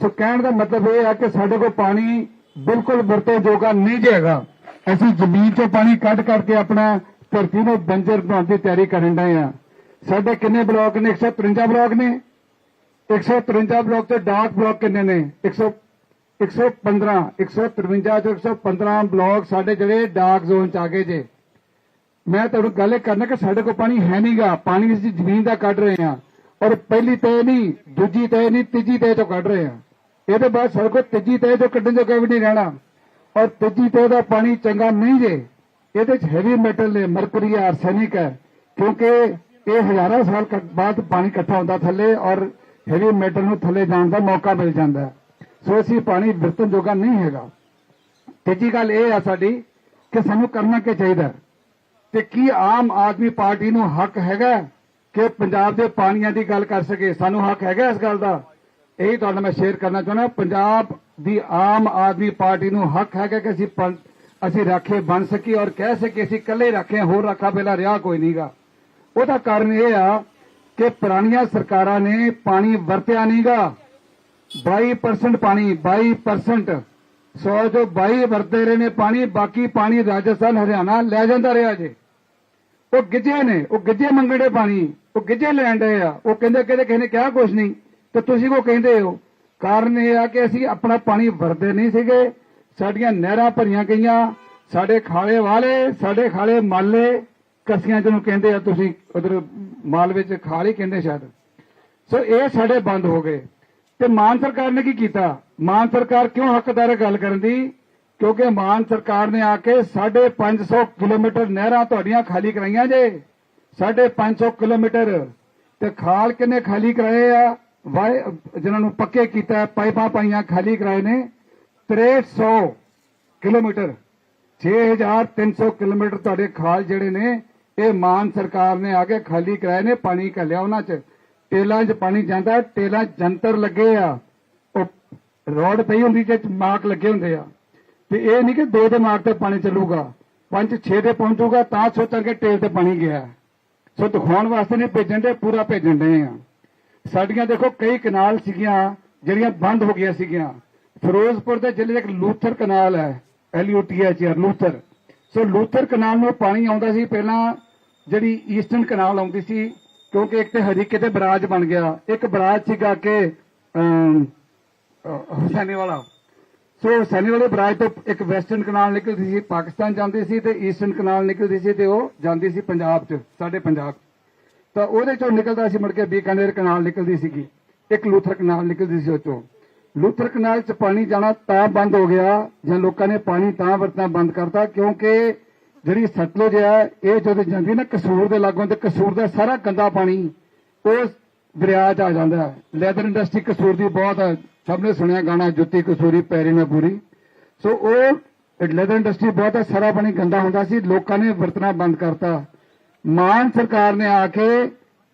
ਸੋ ਕਹਿਣ ਦਾ ਮਤਲਬ ਇਹ ਹੈ ਕਿ ਸਾਡੇ ਕੋਲ ਪਾਣੀ ਬਿਲਕੁਲ ਵਰਤੋਂ ਜੋਗਾ ਨਹੀਂ ਜਾਏਗਾ ਅਸੀਂ ਜ਼ਮੀਨ 'ਚੋਂ ਪਾਣੀ ਕੱਢ ਕਰਕੇ ਆਪਣਾ ਧਰਤੀ ਨੂੰ ਬੰਜਰ ਬਣਾਉਣ ਦੀ ਤਿਆਰੀ ਕਰਨ ਡਏ ਆ। ਸਾਡੇ ਕਿੰਨੇ ਬਲਾਕ ਨੇ? 153 ਬਲਾਕ ਨੇ। 153 ਬਲਾਕ ਤੇ ਡਾਕ ਬਲਾਕ ਕਿੰਨੇ ਨੇ? 100 115 153 ਤੋਂ 115 ਬਲਾਕ ਸਾਡੇ ਜਿਹੜੇ ਡਾਕ ਜ਼ੋਨ ਚ ਆ ਗਏ ਜੇ। ਮੈਂ ਤੁਹਾਨੂੰ ਗੱਲ ਇਹ ਕਰਨਾ ਕਿ ਸਾਡੇ ਕੋਲ ਪਾਣੀ ਹੈ ਨਹੀਂਗਾ ਪਾਣੀ ਅਸੀਂ ਜ਼ਮੀਨ ਦਾ ਕੱਢ ਰਹੇ ਹਾਂ ਔਰ ਪਹਿਲੀ ਤੈ ਨਹੀਂ, ਦੂਜੀ ਤੈ ਨਹੀਂ, ਤੀਜੀ ਤੈ ਤੋਂ ਕੱਢ ਰਹੇ ਹਾਂ। ਇਹਦੇ ਬਾਅਦ ਸਾਡੇ ਕੋਲ ਤੀਜੀ ਤੈ ਤੋਂ ਕੱਢਣ ਜੋਗਾ ਵੀ ਨਹੀਂ ਰਹਿਣਾ। ਔਰ ਤੀਜੀ ਤੈ ਦਾ ਪਾਣੀ ਚੰਗਾ ਨਹੀਂ ਜੇ, ਇਹਦੇ ਚ ਹੈਵੀ ਮੈਟਲ ਨੇ ਮਰਕਰੀ ਆਰਸੈਨਿਕ ਹੈ। ਕਿਉਂਕਿ ਇਹ ਹਜ਼ਾਰਾਂ ਸਾਲ ਬਾਅਦ ਪਾਣੀ ਇਕੱਠਾ ਹੁੰਦਾ ਥੱਲੇ ਔਰ ਹੈਵੀ ਮੈਟਲ ਨੂੰ ਥੱਲੇ ਜਾਣ ਦਾ ਮੌਕਾ ਮਿਲ ਜਾਂਦਾ ਸੋ ਅਸੀਂ ਪਾਣੀ ਵਰਤਣ ਜੋਗਾ ਨਹੀਂ ਹੈਗਾ। ਤੀਜੀ ਗੱਲ ਇਹ ਆ ਸਾਡੀ ਕਿ ਸਾਨੂੰ ਕਰਨਾ ਕੀ ਚਾਹੀਦਾ ਤੇ ਕੀ ਆਮ ਆਦਮੀ ਪਾਰਟੀ ਨੂੰ ਹੱਕ ਹੈਗਾ ਕਿ ਪੰਜਾਬ ਦੇ ਪਾਣੀਆਂ ਦੀ ਗੱਲ ਕਰ ਸਕੇ? ਸਾਨੂੰ ਹੱਕ ਹੈਗਾ ਇਸ ਗੱਲ ਦਾ? ਇਹੀ ਤੁਹਾਡੇ ਨਾਲ ਮੈਂ ਸ਼ੇਅਰ ਕਰਨਾ ਚਾਹੁੰਦਾ ਪੰਜਾਬ ਦੀ ਆਮ ਆਦਮੀ ਪਾਰਟੀ ਨੂੰ ਹੱਕ ਹੈਗਾ ਕਿ ਅਸੀਂ ਅਸੀਂ ਰਾਖੇ ਬਣ ਸਕੀ ਔਰ ਕਹਿ ਸਕੇ ਅਸੀਂ ਇਕੱਲੇ ਰੱਖੇ ਹਾਂ, ਹੋਰ ਰਾਖਾ ਪਹਿਲਾਂ ਰਿਹਾ ਕੋਈ ਨਹੀਂਗਾ ਉਹਦਾ ਕਾਰਨ ਇਹ ਆ ਕਿ ਪੁਰਾਣੀਆਂ ਸਰਕਾਰਾਂ ਨੇ ਪਾਣੀ ਵਰਤਿਆ ਨਹੀਂਗਾ 22% ਪਾਣੀ 22% ਸੋ ਜੋ 22 ਵਰਤੇ ਰਹੇ ਨੇ ਪਾਣੀ, ਬਾਕੀ ਪਾਣੀ ਰਾਜਸਥਾਨ, ਹਰਿਆਣਾ ਲੈ ਜਾਂਦਾ ਰਿਹਾ ਜੇ। ਉਹ ਗਿੱਜੇ ਨੇ, ਉਹ ਗਿੱਜੇ ਮੰਗੜੇ ਪਾਣੀ, ਉਹ ਗਿੱਜੇ ਲੈਣ ਰਹੇ ਆ। ਉਹ ਕਹਿੰਦੇ ਕਹਿੰਦੇ ਕਿਸੇ ਨੇ ਕਿਹਾ ਕੁਛ ਨਹੀਂ, ਤੇ ਤੁਸੀਂ ਕੋ ਕਹਿੰਦੇ ਹੋ? ਕਾਰਨ ਇਹ ਆ ਕਿ ਅਸੀਂ ਆਪਣਾ ਪਾਣੀ ਵਰਦੇ ਨਹੀਂ ਸੀਗੇ। ਸਾਡੀਆਂ ਨਹਿਰਾਂ ਭਰੀਆਂ ਗਈਆਂ, ਸਾਡੇ ਖਾਲੇ ਵਾਲੇ, ਸਾਡੇ ਖਾਲੇ ਮਾਲੇ ਕਸੀਆਂ ਜਿਹਨੂੰ ਕਹਿੰਦੇ ਆ, ਤੁਸੀਂ ਉਧਰ ਮਾਲ ਵਿੱਚ ਖਾਲ ਹੀ ਕਹਿੰਦੇ ਸ਼ਾਇਦ। ਸੋ ਇਹ ਸਾਡੇ ਬੰਦ ਹੋ ਗਏ। ਤੇ ਮਾਨ ਸਰਕਾਰ ਨੇ ਕੀ ਕੀਤਾ? ਮਾਨ ਸਰਕਾਰ ਕਿਉਂ ਹੱਕਦਾਰ ਹੈ ਗੱਲ ਕਰਨ ਦੀ? ਕਿਉਂਕਿ ਮਾਨ ਸਰਕਾਰ ਨੇ ਆ ਕੇ 550 ਕਿਲੋਮੀਟਰ ਨਹਿਰਾਂ ਤੁਹਾਡੀਆਂ ਖਾਲੀ ਕਰਾਈਆਂ ਜੇ। 550 ਕਿਲੋਮੀਟਰ। ਤੇ ਖਾਲ ਕਿੰਨੇ ਖਾਲੀ ਕਰਾਏ ਆ? ਵਾਏ, ਜਿਨ੍ਹਾਂ ਨੂੰ ਪੱਕੇ ਕੀਤਾ ਪਾਈਪਾਂ ਪਾਈਆਂ ਖਾਲੀ ਕਰਾਏ ਨੇ। 6300 ਕਿਲੋਮੀਟਰ। 6300 ਕਿਲੋਮੀਟਰ ਤੁਹਾਡੇ ਖਾਲ ਜਿਹੜੇ ਨੇ ਇਹ ਮਾਨ ਸਰਕਾਰ ਨੇ ਆ ਕੇ ਖਾਲੀ ਕਰਾਏ ਨੇ, ਪਾਣੀ ਘੱਲਿਆ ਉਹਨਾਂ 'ਚ। ਟੇਲਾਂ 'ਚ ਪਾਣੀ ਜਾਂਦਾ, ਟੇਲਾਂ ਜੰਤਰ ਲੱਗੇ ਆ। ਉਹ ਰੋਡ ਪਈ ਹੁੰਦੀ ਤੇ ਮਾਰਕ ਲੱਗੇ ਹੁੰਦੇ ਆ। ਤੇ ਇਹ ਨਹੀਂ ਕਿ ਦੋ ਦੇ ਮਾਰਕ ਤੇ ਪਾਣੀ ਚੱਲੂਗਾ। ਪੰਜ ਛੇ ਤੇ ਪਹੁੰਚੂਗਾ, ਤਾਂ ਸੋਚਾਂਗੇ ਟੇਲ ਤੇ ਪਾਣੀ ਗਿਆ। ਸੋ ਦਿਖਾਉਣ ਵਾਸਤੇ ਨਹੀਂ ਭੇਜਣ ਦੇ, ਪੂਰਾ ਭੇਜਣ ਦੇ ਆ। ਸਾਡੀਆਂ ਦੇਖੋ, ਕਈ ਕਨਾਲ ਸੀਗੀਆਂ, ਜਿਹੜੀਆਂ ਬੰਦ ਹੋ ਗਈਆਂ ਸੀਗੀਆਂ। ਫਿਰੋਜ਼ਪੁਰ ਦੇ ਜ਼ਿਲ੍ਹੇ 'ਚ ਇੱਕ ਲੂਥਰ ਕਨਾਲ ਹੈ L U T H R Luthar. So Luthar canal ਨੂੰ ਪਾਣੀ ਆਉਂਦਾ ਸੀ ਪਹਿਲਾਂ ਜਿਹੜੀ ਈਸਟਰਨ ਕਨਾਲ ਆਉਂਦੀ ਸੀ ਕਿਉਂਕਿ ਇੱਕ ਤੇ ਹਰੀਕੇ ਤੇ ਬਰਾਜ ਬਣ ਗਿਆ ਇੱਕ ਬਰਾਜ ਸੀਗਾ ਕਿ ਅਮ, ਹੁਸੈਨੀ ਵਾਲਾ ਸੋ ਹੁਸੈਨੀ ਵਾਲੇ ਬਰਾਜ ਤੋਂ ਇੱਕ ਵੈਸਟਰਨ ਕਨਾਲ ਨਿਕਲਦੀ ਸੀ ਪਾਕਿਸਤਾਨ ਜਾਂਦੀ ਸੀ ਤੇ ਈਸਟਰਨ ਕਨਾਲ ਨਿਕਲਦੀ ਸੀ ਤੇ ਉਹ ਜਾਂਦੀ ਸੀ ਪੰਜਾਬ 'ਚ ਸਾਡੇ ਪੰਜਾਬ ਤਾਂ ਉਹਦੇ ਚੋਂ ਨਿਕਲਦਾ ਸੀ ਮੁੜ ਕੇ ਬੀਕਾਨੇਰ ਕਨਾਲ ਨਿਕਲਦੀ ਸੀਗੀ ਇੱਕ ਲੂਥਰ ਕਨਾਲ ਨਿਕਲਦੀ ਸੀ ਉਹ ਚੋਂ। ਲੂਥਰ ਕਨਾਲ 'ਚ ਪਾਣੀ ਜਾਣਾ ਤਾਂ ਬੰਦ ਹੋ ਗਿਆ ਜਾਂ ਲੋਕਾਂ ਨੇ ਪਾਣੀ ਤਾਂ ਵਰਤਣਾ ਬੰਦ ਕਰਤਾ, ਕਿਉਂਕਿ ਜਿਹੜੀ ਸਤਲੁਜ ਹੈ, ਇਹ ਜਦੋਂ ਜਾਂਦੀ ਨਾ ਕਸੂਰ ਦੇ ਲਾਗੋਂ ਤੇ ਕਸੂਰ ਦਾ ਸਾਰਾ ਗੰਦਾ ਪਾਣੀ, ਉਸ ਦਰਿਆ 'ਚ ਆ ਜਾਂਦਾ ਹੈ। ਲੈਦਰ ਇੰਡਸਟਰੀ ਕਸੂਰ ਦੀ ਬਹੁਤ ਸਭ ਨੇ ਸੁਣਿਆ ਗਾਣਾ, ਜੁੱਤੀ ਕਸੂਰੀ, ਪੈਰੀ ਨਾ ਪੂਰੀ। ਸੋ ਉਹ ਲੈਦਰ ਇੰਡਸਟਰੀ ਬਹੁਤ ਹੈ, ਸਾਰਾ ਪਾਣੀ ਗੰਦਾ ਹੁੰਦਾ ਸੀ, ਲੋਕਾਂ ਨੇ ਵਰਤਣਾ ਬੰਦ ਕਰਤਾ। ਮਾਨ ਸਰਕਾਰ ਨੇ ਆ ਕੇ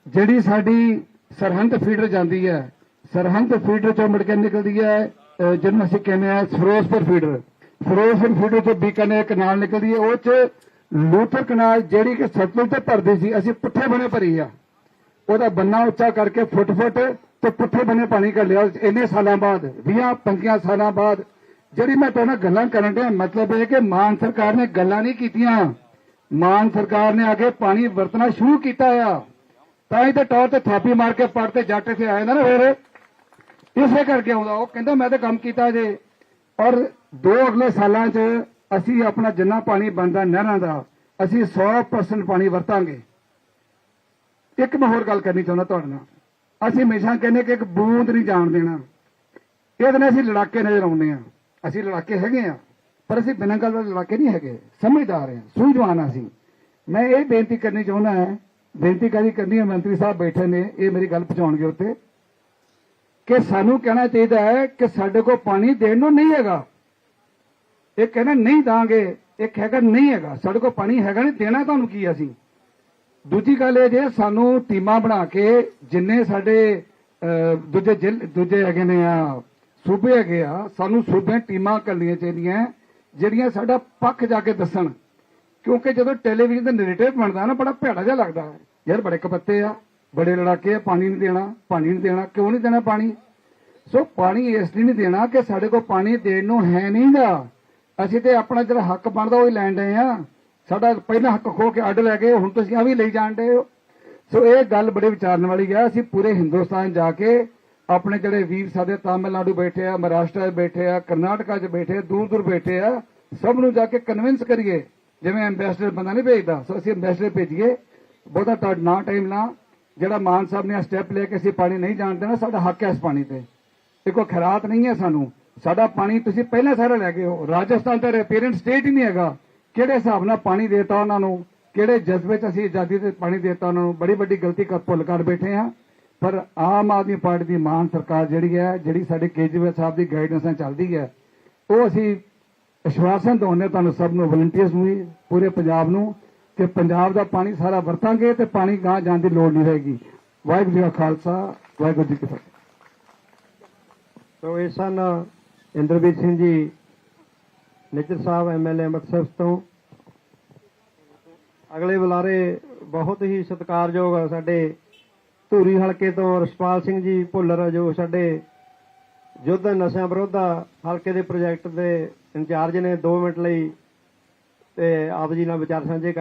ਜਿਹੜੀ ਸਾਡੀ ਸਰਹੰਦ ਫੀਡਰ ਜਾਂਦੀ ਹੈ ਸਰਹੰਦ ਫੀਡਰ ਚੋਂ ਮੁੜ ਕੇ ਨਿਕਲਦੀ ਹੈ ਜਿਹਨੂੰ ਅਸੀਂ ਕਹਿੰਦੇ ਆ ਫਿਰੋਜ਼ਪੁਰ ਫੀਡਰ। ਫਿਰੋਜ਼ਪੁਰ ਫੀਡਰ ਚੋਂ ਬੀਕਾਨੇਰ ਕਨਾਲ ਨਿਕਲਦੀ ਹੈ, ਉਹ ਚ ਲੂਥਰ ਕਨਾਲ ਜਿਹੜੀ ਕਿ ਸਤਲੁਜ ਤੇ ਭਰਦੀ ਸੀ, ਅਸੀਂ ਪੁੱਠੇ ਬਣੇ ਭਰੀ ਆ। ਉਹਦਾ ਬੰਨਾ ਉੱਚਾ ਕਰਕੇ ਫੁੱਟ ਫੁੱਟ ਤੇ ਪੁੱਠੇ ਬਨੇ ਪਾਣੀ ਕਰ ਲਿਆ, ਇੰਨੇ ਸਾਲਾਂ ਬਾਅਦ 20 25 ਸਾਲਾਂ ਬਾਅਦ। ਜਿਹੜੀ ਮੈਂ ਤੁਹਾਨੂੰ ਗੱਲਾਂ ਕਰਨ ਦੇ ਮਤਲਬ ਇਹ ਕਿ ਮਾਨ ਸਰਕਾਰ ਨੇ ਗੱਲਾਂ ਨਹੀਂ ਕੀਤੀਆਂ। ਮਾਨ ਸਰਕਾਰ ਨੇ ਅੱਗੇ ਪਾਣੀ ਵਰਤਣਾ ਸ਼ੁਰੂ ਕੀਤਾ ਆ। ਤਾਂ ਹੀ ਤਾਂ ਟੌਰ ਤੇ ਥਾਪੀ ਮਾਰ ਕੇ ਪੜ ਤੇ ਜੱਟ ਇੱਥੇ ਆਏ ਨਾ ਨਾ ਫਿਰ। ਇਸੇ ਕਰਕੇ ਆਉਂਦਾ। ਉਹ ਕਹਿੰਦਾ, ਮੈਂ ਤਾਂ ਕੰਮ ਕੀਤਾ ਜੇ। ਔਰ ਦੋ ਅਗਲੇ ਸਾਲਾਂ 'ਚ ਅਸੀਂ ਆਪਣਾ ਜਿੰਨਾ ਪਾਣੀ ਬਣਦਾ ਨਹਿਰਾਂ ਦਾ, ਅਸੀਂ 100% ਪਾਣੀ ਵਰਤਾਂਗੇ। ਇੱਕ ਮੈਂ ਹੋਰ ਗੱਲ ਕਰਨੀ ਚਾਹੁੰਦਾ ਤੁਹਾਡੇ ਨਾਲ। ਅਸੀਂ ਹਮੇਸ਼ਾ ਕਹਿੰਦੇ ਕਿ ਇੱਕ ਬੂੰਦ ਨਹੀਂ ਜਾਣ ਦੇਣਾ। ਇਹਦੇ ਨਾਲ ਅਸੀਂ ਲੜਾਕੇ ਨਜ਼ਰ ਆਉਂਦੇ ਆ ਅਸੀਂ ਲੜਾਕੇ ਹੈਗੇ ਆ ਪਰ ਅਸੀਂ ਬਿਨਾਂ ਗੱਲ ਦੇ ਲੜਾਕੇ ਨਹੀਂ ਹੈਗੇ। ਸਮਝਦਾਰ ਆ ਸੂਝਵਾਨ ਆ ਅਸੀਂ। ਮੈਂ ਇਹ ਬੇਨਤੀ ਕਰਨੀ ਚਾਹੁੰਦਾ ਹਾਂ, ਬੇਨਤੀ ਕਰੀ ਕਰਨੀ ਹੈ? ਮੰਤਰੀ ਸਾਹਿਬ ਬੈਠੇ ਨੇ, ਇਹ ਮੇਰੀ ਗੱਲ ਪਹੁੰਚਾਉਣਗੇ ਉੱਤੇ। ਕਿ ਸਾਨੂੰ ਕਹਿਣਾ ਚਾਹੀਦਾ ਹੈ ਕਿ ਸਾਡੇ ਕੋਲ ਪਾਣੀ ਦੇਣ ਨੂੰ ਨਹੀਂ ਹੈਗਾ। ਇਹ ਕਹਿੰਦਾ ਨਹੀਂ ਦਾਂਗੇ ਇੱਕ ਹੈਗਾ ਨਹੀਂ ਹੈਗਾ। ਸਾਡੇ ਕੋਲ ਪਾਣੀ ਹੈਗਾ ਨਹੀਂ, ਦੇਣਾ ਤੁਹਾਨੂੰ ਕੀ ਅਸੀਂ? ਦੂਜੀ ਗੱਲ ਇਹ ਜੇ ਸਾਨੂੰ ਟੀਮਾਂ ਬਣਾ ਕੇ ਜਿੰਨੇ ਸਾਡੇ ਦੂਜੇ ਜ਼ਿਲ੍ਹ- ਦੂਜੇ ਹੈਗੇ ਨੇ ਆ, ਸੂਬੇ ਹੈਗੇ ਆ, ਸਾਨੂੰ ਸੂਬੇ ਟੀਮਾਂ ਕਰਨੀਆਂ ਚਾਹੀਦੀਆਂ, ਜਿਹੜੀਆਂ ਸਾਡਾ ਪੱਖ ਜਾ ਕੇ ਦੱਸਣ। ਕਿਉਂਕਿ ਜਦੋਂ ਟੈਲੀਵਿਜ਼ਨ ਦਾ ਨੈਰੇਟਿਵ ਬਣਦਾ ਨਾ, ਬੜਾ ਭੈੜਾ ਜਿਹਾ ਲੱਗਦਾ ਹੈ। ਯਾਰ ਬੜੇ ਕਪੱਤੇ ਆ। ਬੜੇ ਲੜਾਕੇ ਆ, ਪਾਣੀ ਨਹੀਂ ਦੇਣਾ, ਪਾਣੀ ਨਹੀਂ ਦੇਣਾ, ਕਿਉਂ ਨਹੀਂ ਦੇਣਾ ਪਾਣੀ? ਸੋ ਪਾਣੀ ਇਸ ਲਈ ਨਹੀਂ ਦੇਣਾ ਕਿ ਸਾਡੇ ਕੋਲ ਪਾਣੀ ਦੇਣ ਨੂੰ ਹੈ ਨਹੀਂਗਾ ਅਸੀਂ ਤੇ ਆਪਣਾ ਜਿਹੜਾ ਹੱਕ ਬਣਦਾ ਉਹ ਹੀ ਲੈਣ ਡਏ ਆ। ਸਾਡਾ ਪਹਿਲਾ ਹੱਕ ਖੋ ਕੇ ਅੱਡ ਲੈ ਗਏ, ਹੁਣ ਤੁਸੀਂ ਆ ਵੀ ਲਈ ਜਾਣ ਡਏ ਹੋ। ਸੋ ਇਹ ਗੱਲ ਬੜੇ ਵਿਚਾਰਨ ਵਾਲੀ ਆ। ਅਸੀਂ ਪੂਰੇ ਹਿੰਦੁਸਤਾਨ ਜਾ ਕੇ ਆਪਣੇ ਜਿਹੜੇ ਵੀਰ ਸਾਡੇ ਤਾਮਿਲਨਾਡੂ ਬੈਠੇ ਆ, ਮਹਾਰਾਸ਼ਟਰ 'ਚ ਬੈਠੇ ਆ, ਕਰਨਾਟਕਾ 'ਚ ਬੈਠੇ ਦੂਰ ਦੂਰ ਬੈਠੇ ਆ, ਸਭ ਨੂੰ ਜਾ ਕੇ ਕਨਵਿੰਸ ਕਰੀਏ। ਜਿਵੇਂ ਐਮਬੈਸਡਰ ਬੰਦਾ ਨਹੀਂ ਭੇਜਦਾ, ਸੋ ਅਸੀਂ ਐਮਬੈਸਡਰ ਭੇਜੀਏ। ਬਹੁਤਾ ਤੁਹਾਡਾ ਨਾ ਟਾਈਮ ਨਾ ਜਿਹੜਾ ਮਾਨ ਸਾਹਿਬ ਨੇ ਸਟੈਪ ਲੈ ਕੇ ਅਸੀਂ ਪਾਣੀ ਨਹੀਂ ਜਾਣ ਦੇਣਾ ਸਾਡਾ ਹੱਕ ਹੈ ਇਸ ਪਾਣੀ ਤੇ। ਇਹ ਕੋਈ ਖਰਾਤ ਨਹੀਂ ਹੈ ਸਾਨੂੰ। ਸਾਡਾ ਪਾਣੀ ਤੁਸੀਂ ਪਹਿਲਾਂ ਸਾਰਾ ਲੈ ਗਏ ਹੋ। ਰਾਜਸਥਾਨ ਦਾ ਪੇਰੈਂਟ ਸਟੇਟ ਹੀ ਨਹੀਂ ਹੈਗਾ। ਕਿਹੜੇ ਹਿਸਾਬ ਨਾਲ ਪਾਣੀ ਦੇਤਾ ਉਹਨਾਂ ਨੂੰ? ਕਿਹੜੇ ਜਜ਼ਬੇ 'ਚ ਅਸੀਂ ਆਜ਼ਾਦੀ ਤੇ ਪਾਣੀ ਦੇਤਾ ਉਹਨਾਂ ਨੂੰ? ਬੜੀ ਵੱਡੀ ਗਲਤੀ ਕਰ ਭੁੱਲ ਕਰ ਬੈਠੇ ਆ ਪਰ ਆਮ ਆਦਮੀ ਪਾਰਟੀ ਦੀ ਮਾਨ ਸਰਕਾਰ ਜਿਹੜੀ ਹੈ ਜਿਹੜੀ ਸਾਡੇ ਕੇਜਰੀਵਾਲ ਸਾਹਿਬ ਦੀ ਗਾਈਡੈਂਸ ਨਾਲ ਚੱਲਦੀ ਹੈ ਉਹ ਅਸੀਂ ਵਿਸ਼ਵਾਸਨ ਦਵਾਉਂਦੇ ਤੁਹਾਨੂੰ ਸਭ ਨੂੰ ਵਲੰਟੀਅਰਸ ਨੂੰ ਵੀ, ਪੂਰੇ ਪੰਜਾਬ ਨੂੰ। ਕਿ ਪੰਜਾਬ ਦਾ ਪਾਣੀ ਸਾਰਾ ਵਰਤਾਂਗੇ ਤੇ ਪਾਣੀ ਗਾਂ ਜਾਣ ਦੀ ਲੋੜ ਨਹੀਂ ਰਹੇਗੀ। ਵਾਹਿਗੁਰੂ ਜੀ ਕਾ ਖਾਲਸਾ, ਵਾਹਿਗੁਰੂ ਜੀ ਕੀ ਫਤਿਹ। ਸੋ ਇਹ ਸਨ ਇੰਦਰਬੀਰ ਸਿੰਘ ਜੀ, ਨਿੱਜਰ ਸਾਹਿਬ ਐਮਐਲਏ ਅੰਮ੍ਰਿਤਸਰ ਤੋਂ ਅਗਲੇ ਬੁਲਾਰੇ ਬਹੁਤ ਹੀ ਸਤਿਕਾਰਯੋਗ ਸਾਡੇ ਧੂਰੀ ਹਲਕੇ ਤੋਂ ਰਸਪਾਲ ਸਿੰਘ ਜੀ ਭੁੱਲਰ ਜੋ ਸਾਡੇ ਯੁੱਧ ਨਸ਼ਿਆਂ ਵਿਰੁੱਧ ਹਲਕੇ ਦੇ ਪ੍ਰੋਜੈਕਟ ਦੇ ਇੰਚਾਰਜ ਨੇ 2 ਮਿੰਟ ਲਈ ਤੇ ਆਪ ਜੀ ਨਾਲ ਵਿਚਾਰ ਸਾਂਝੇ ਕਰ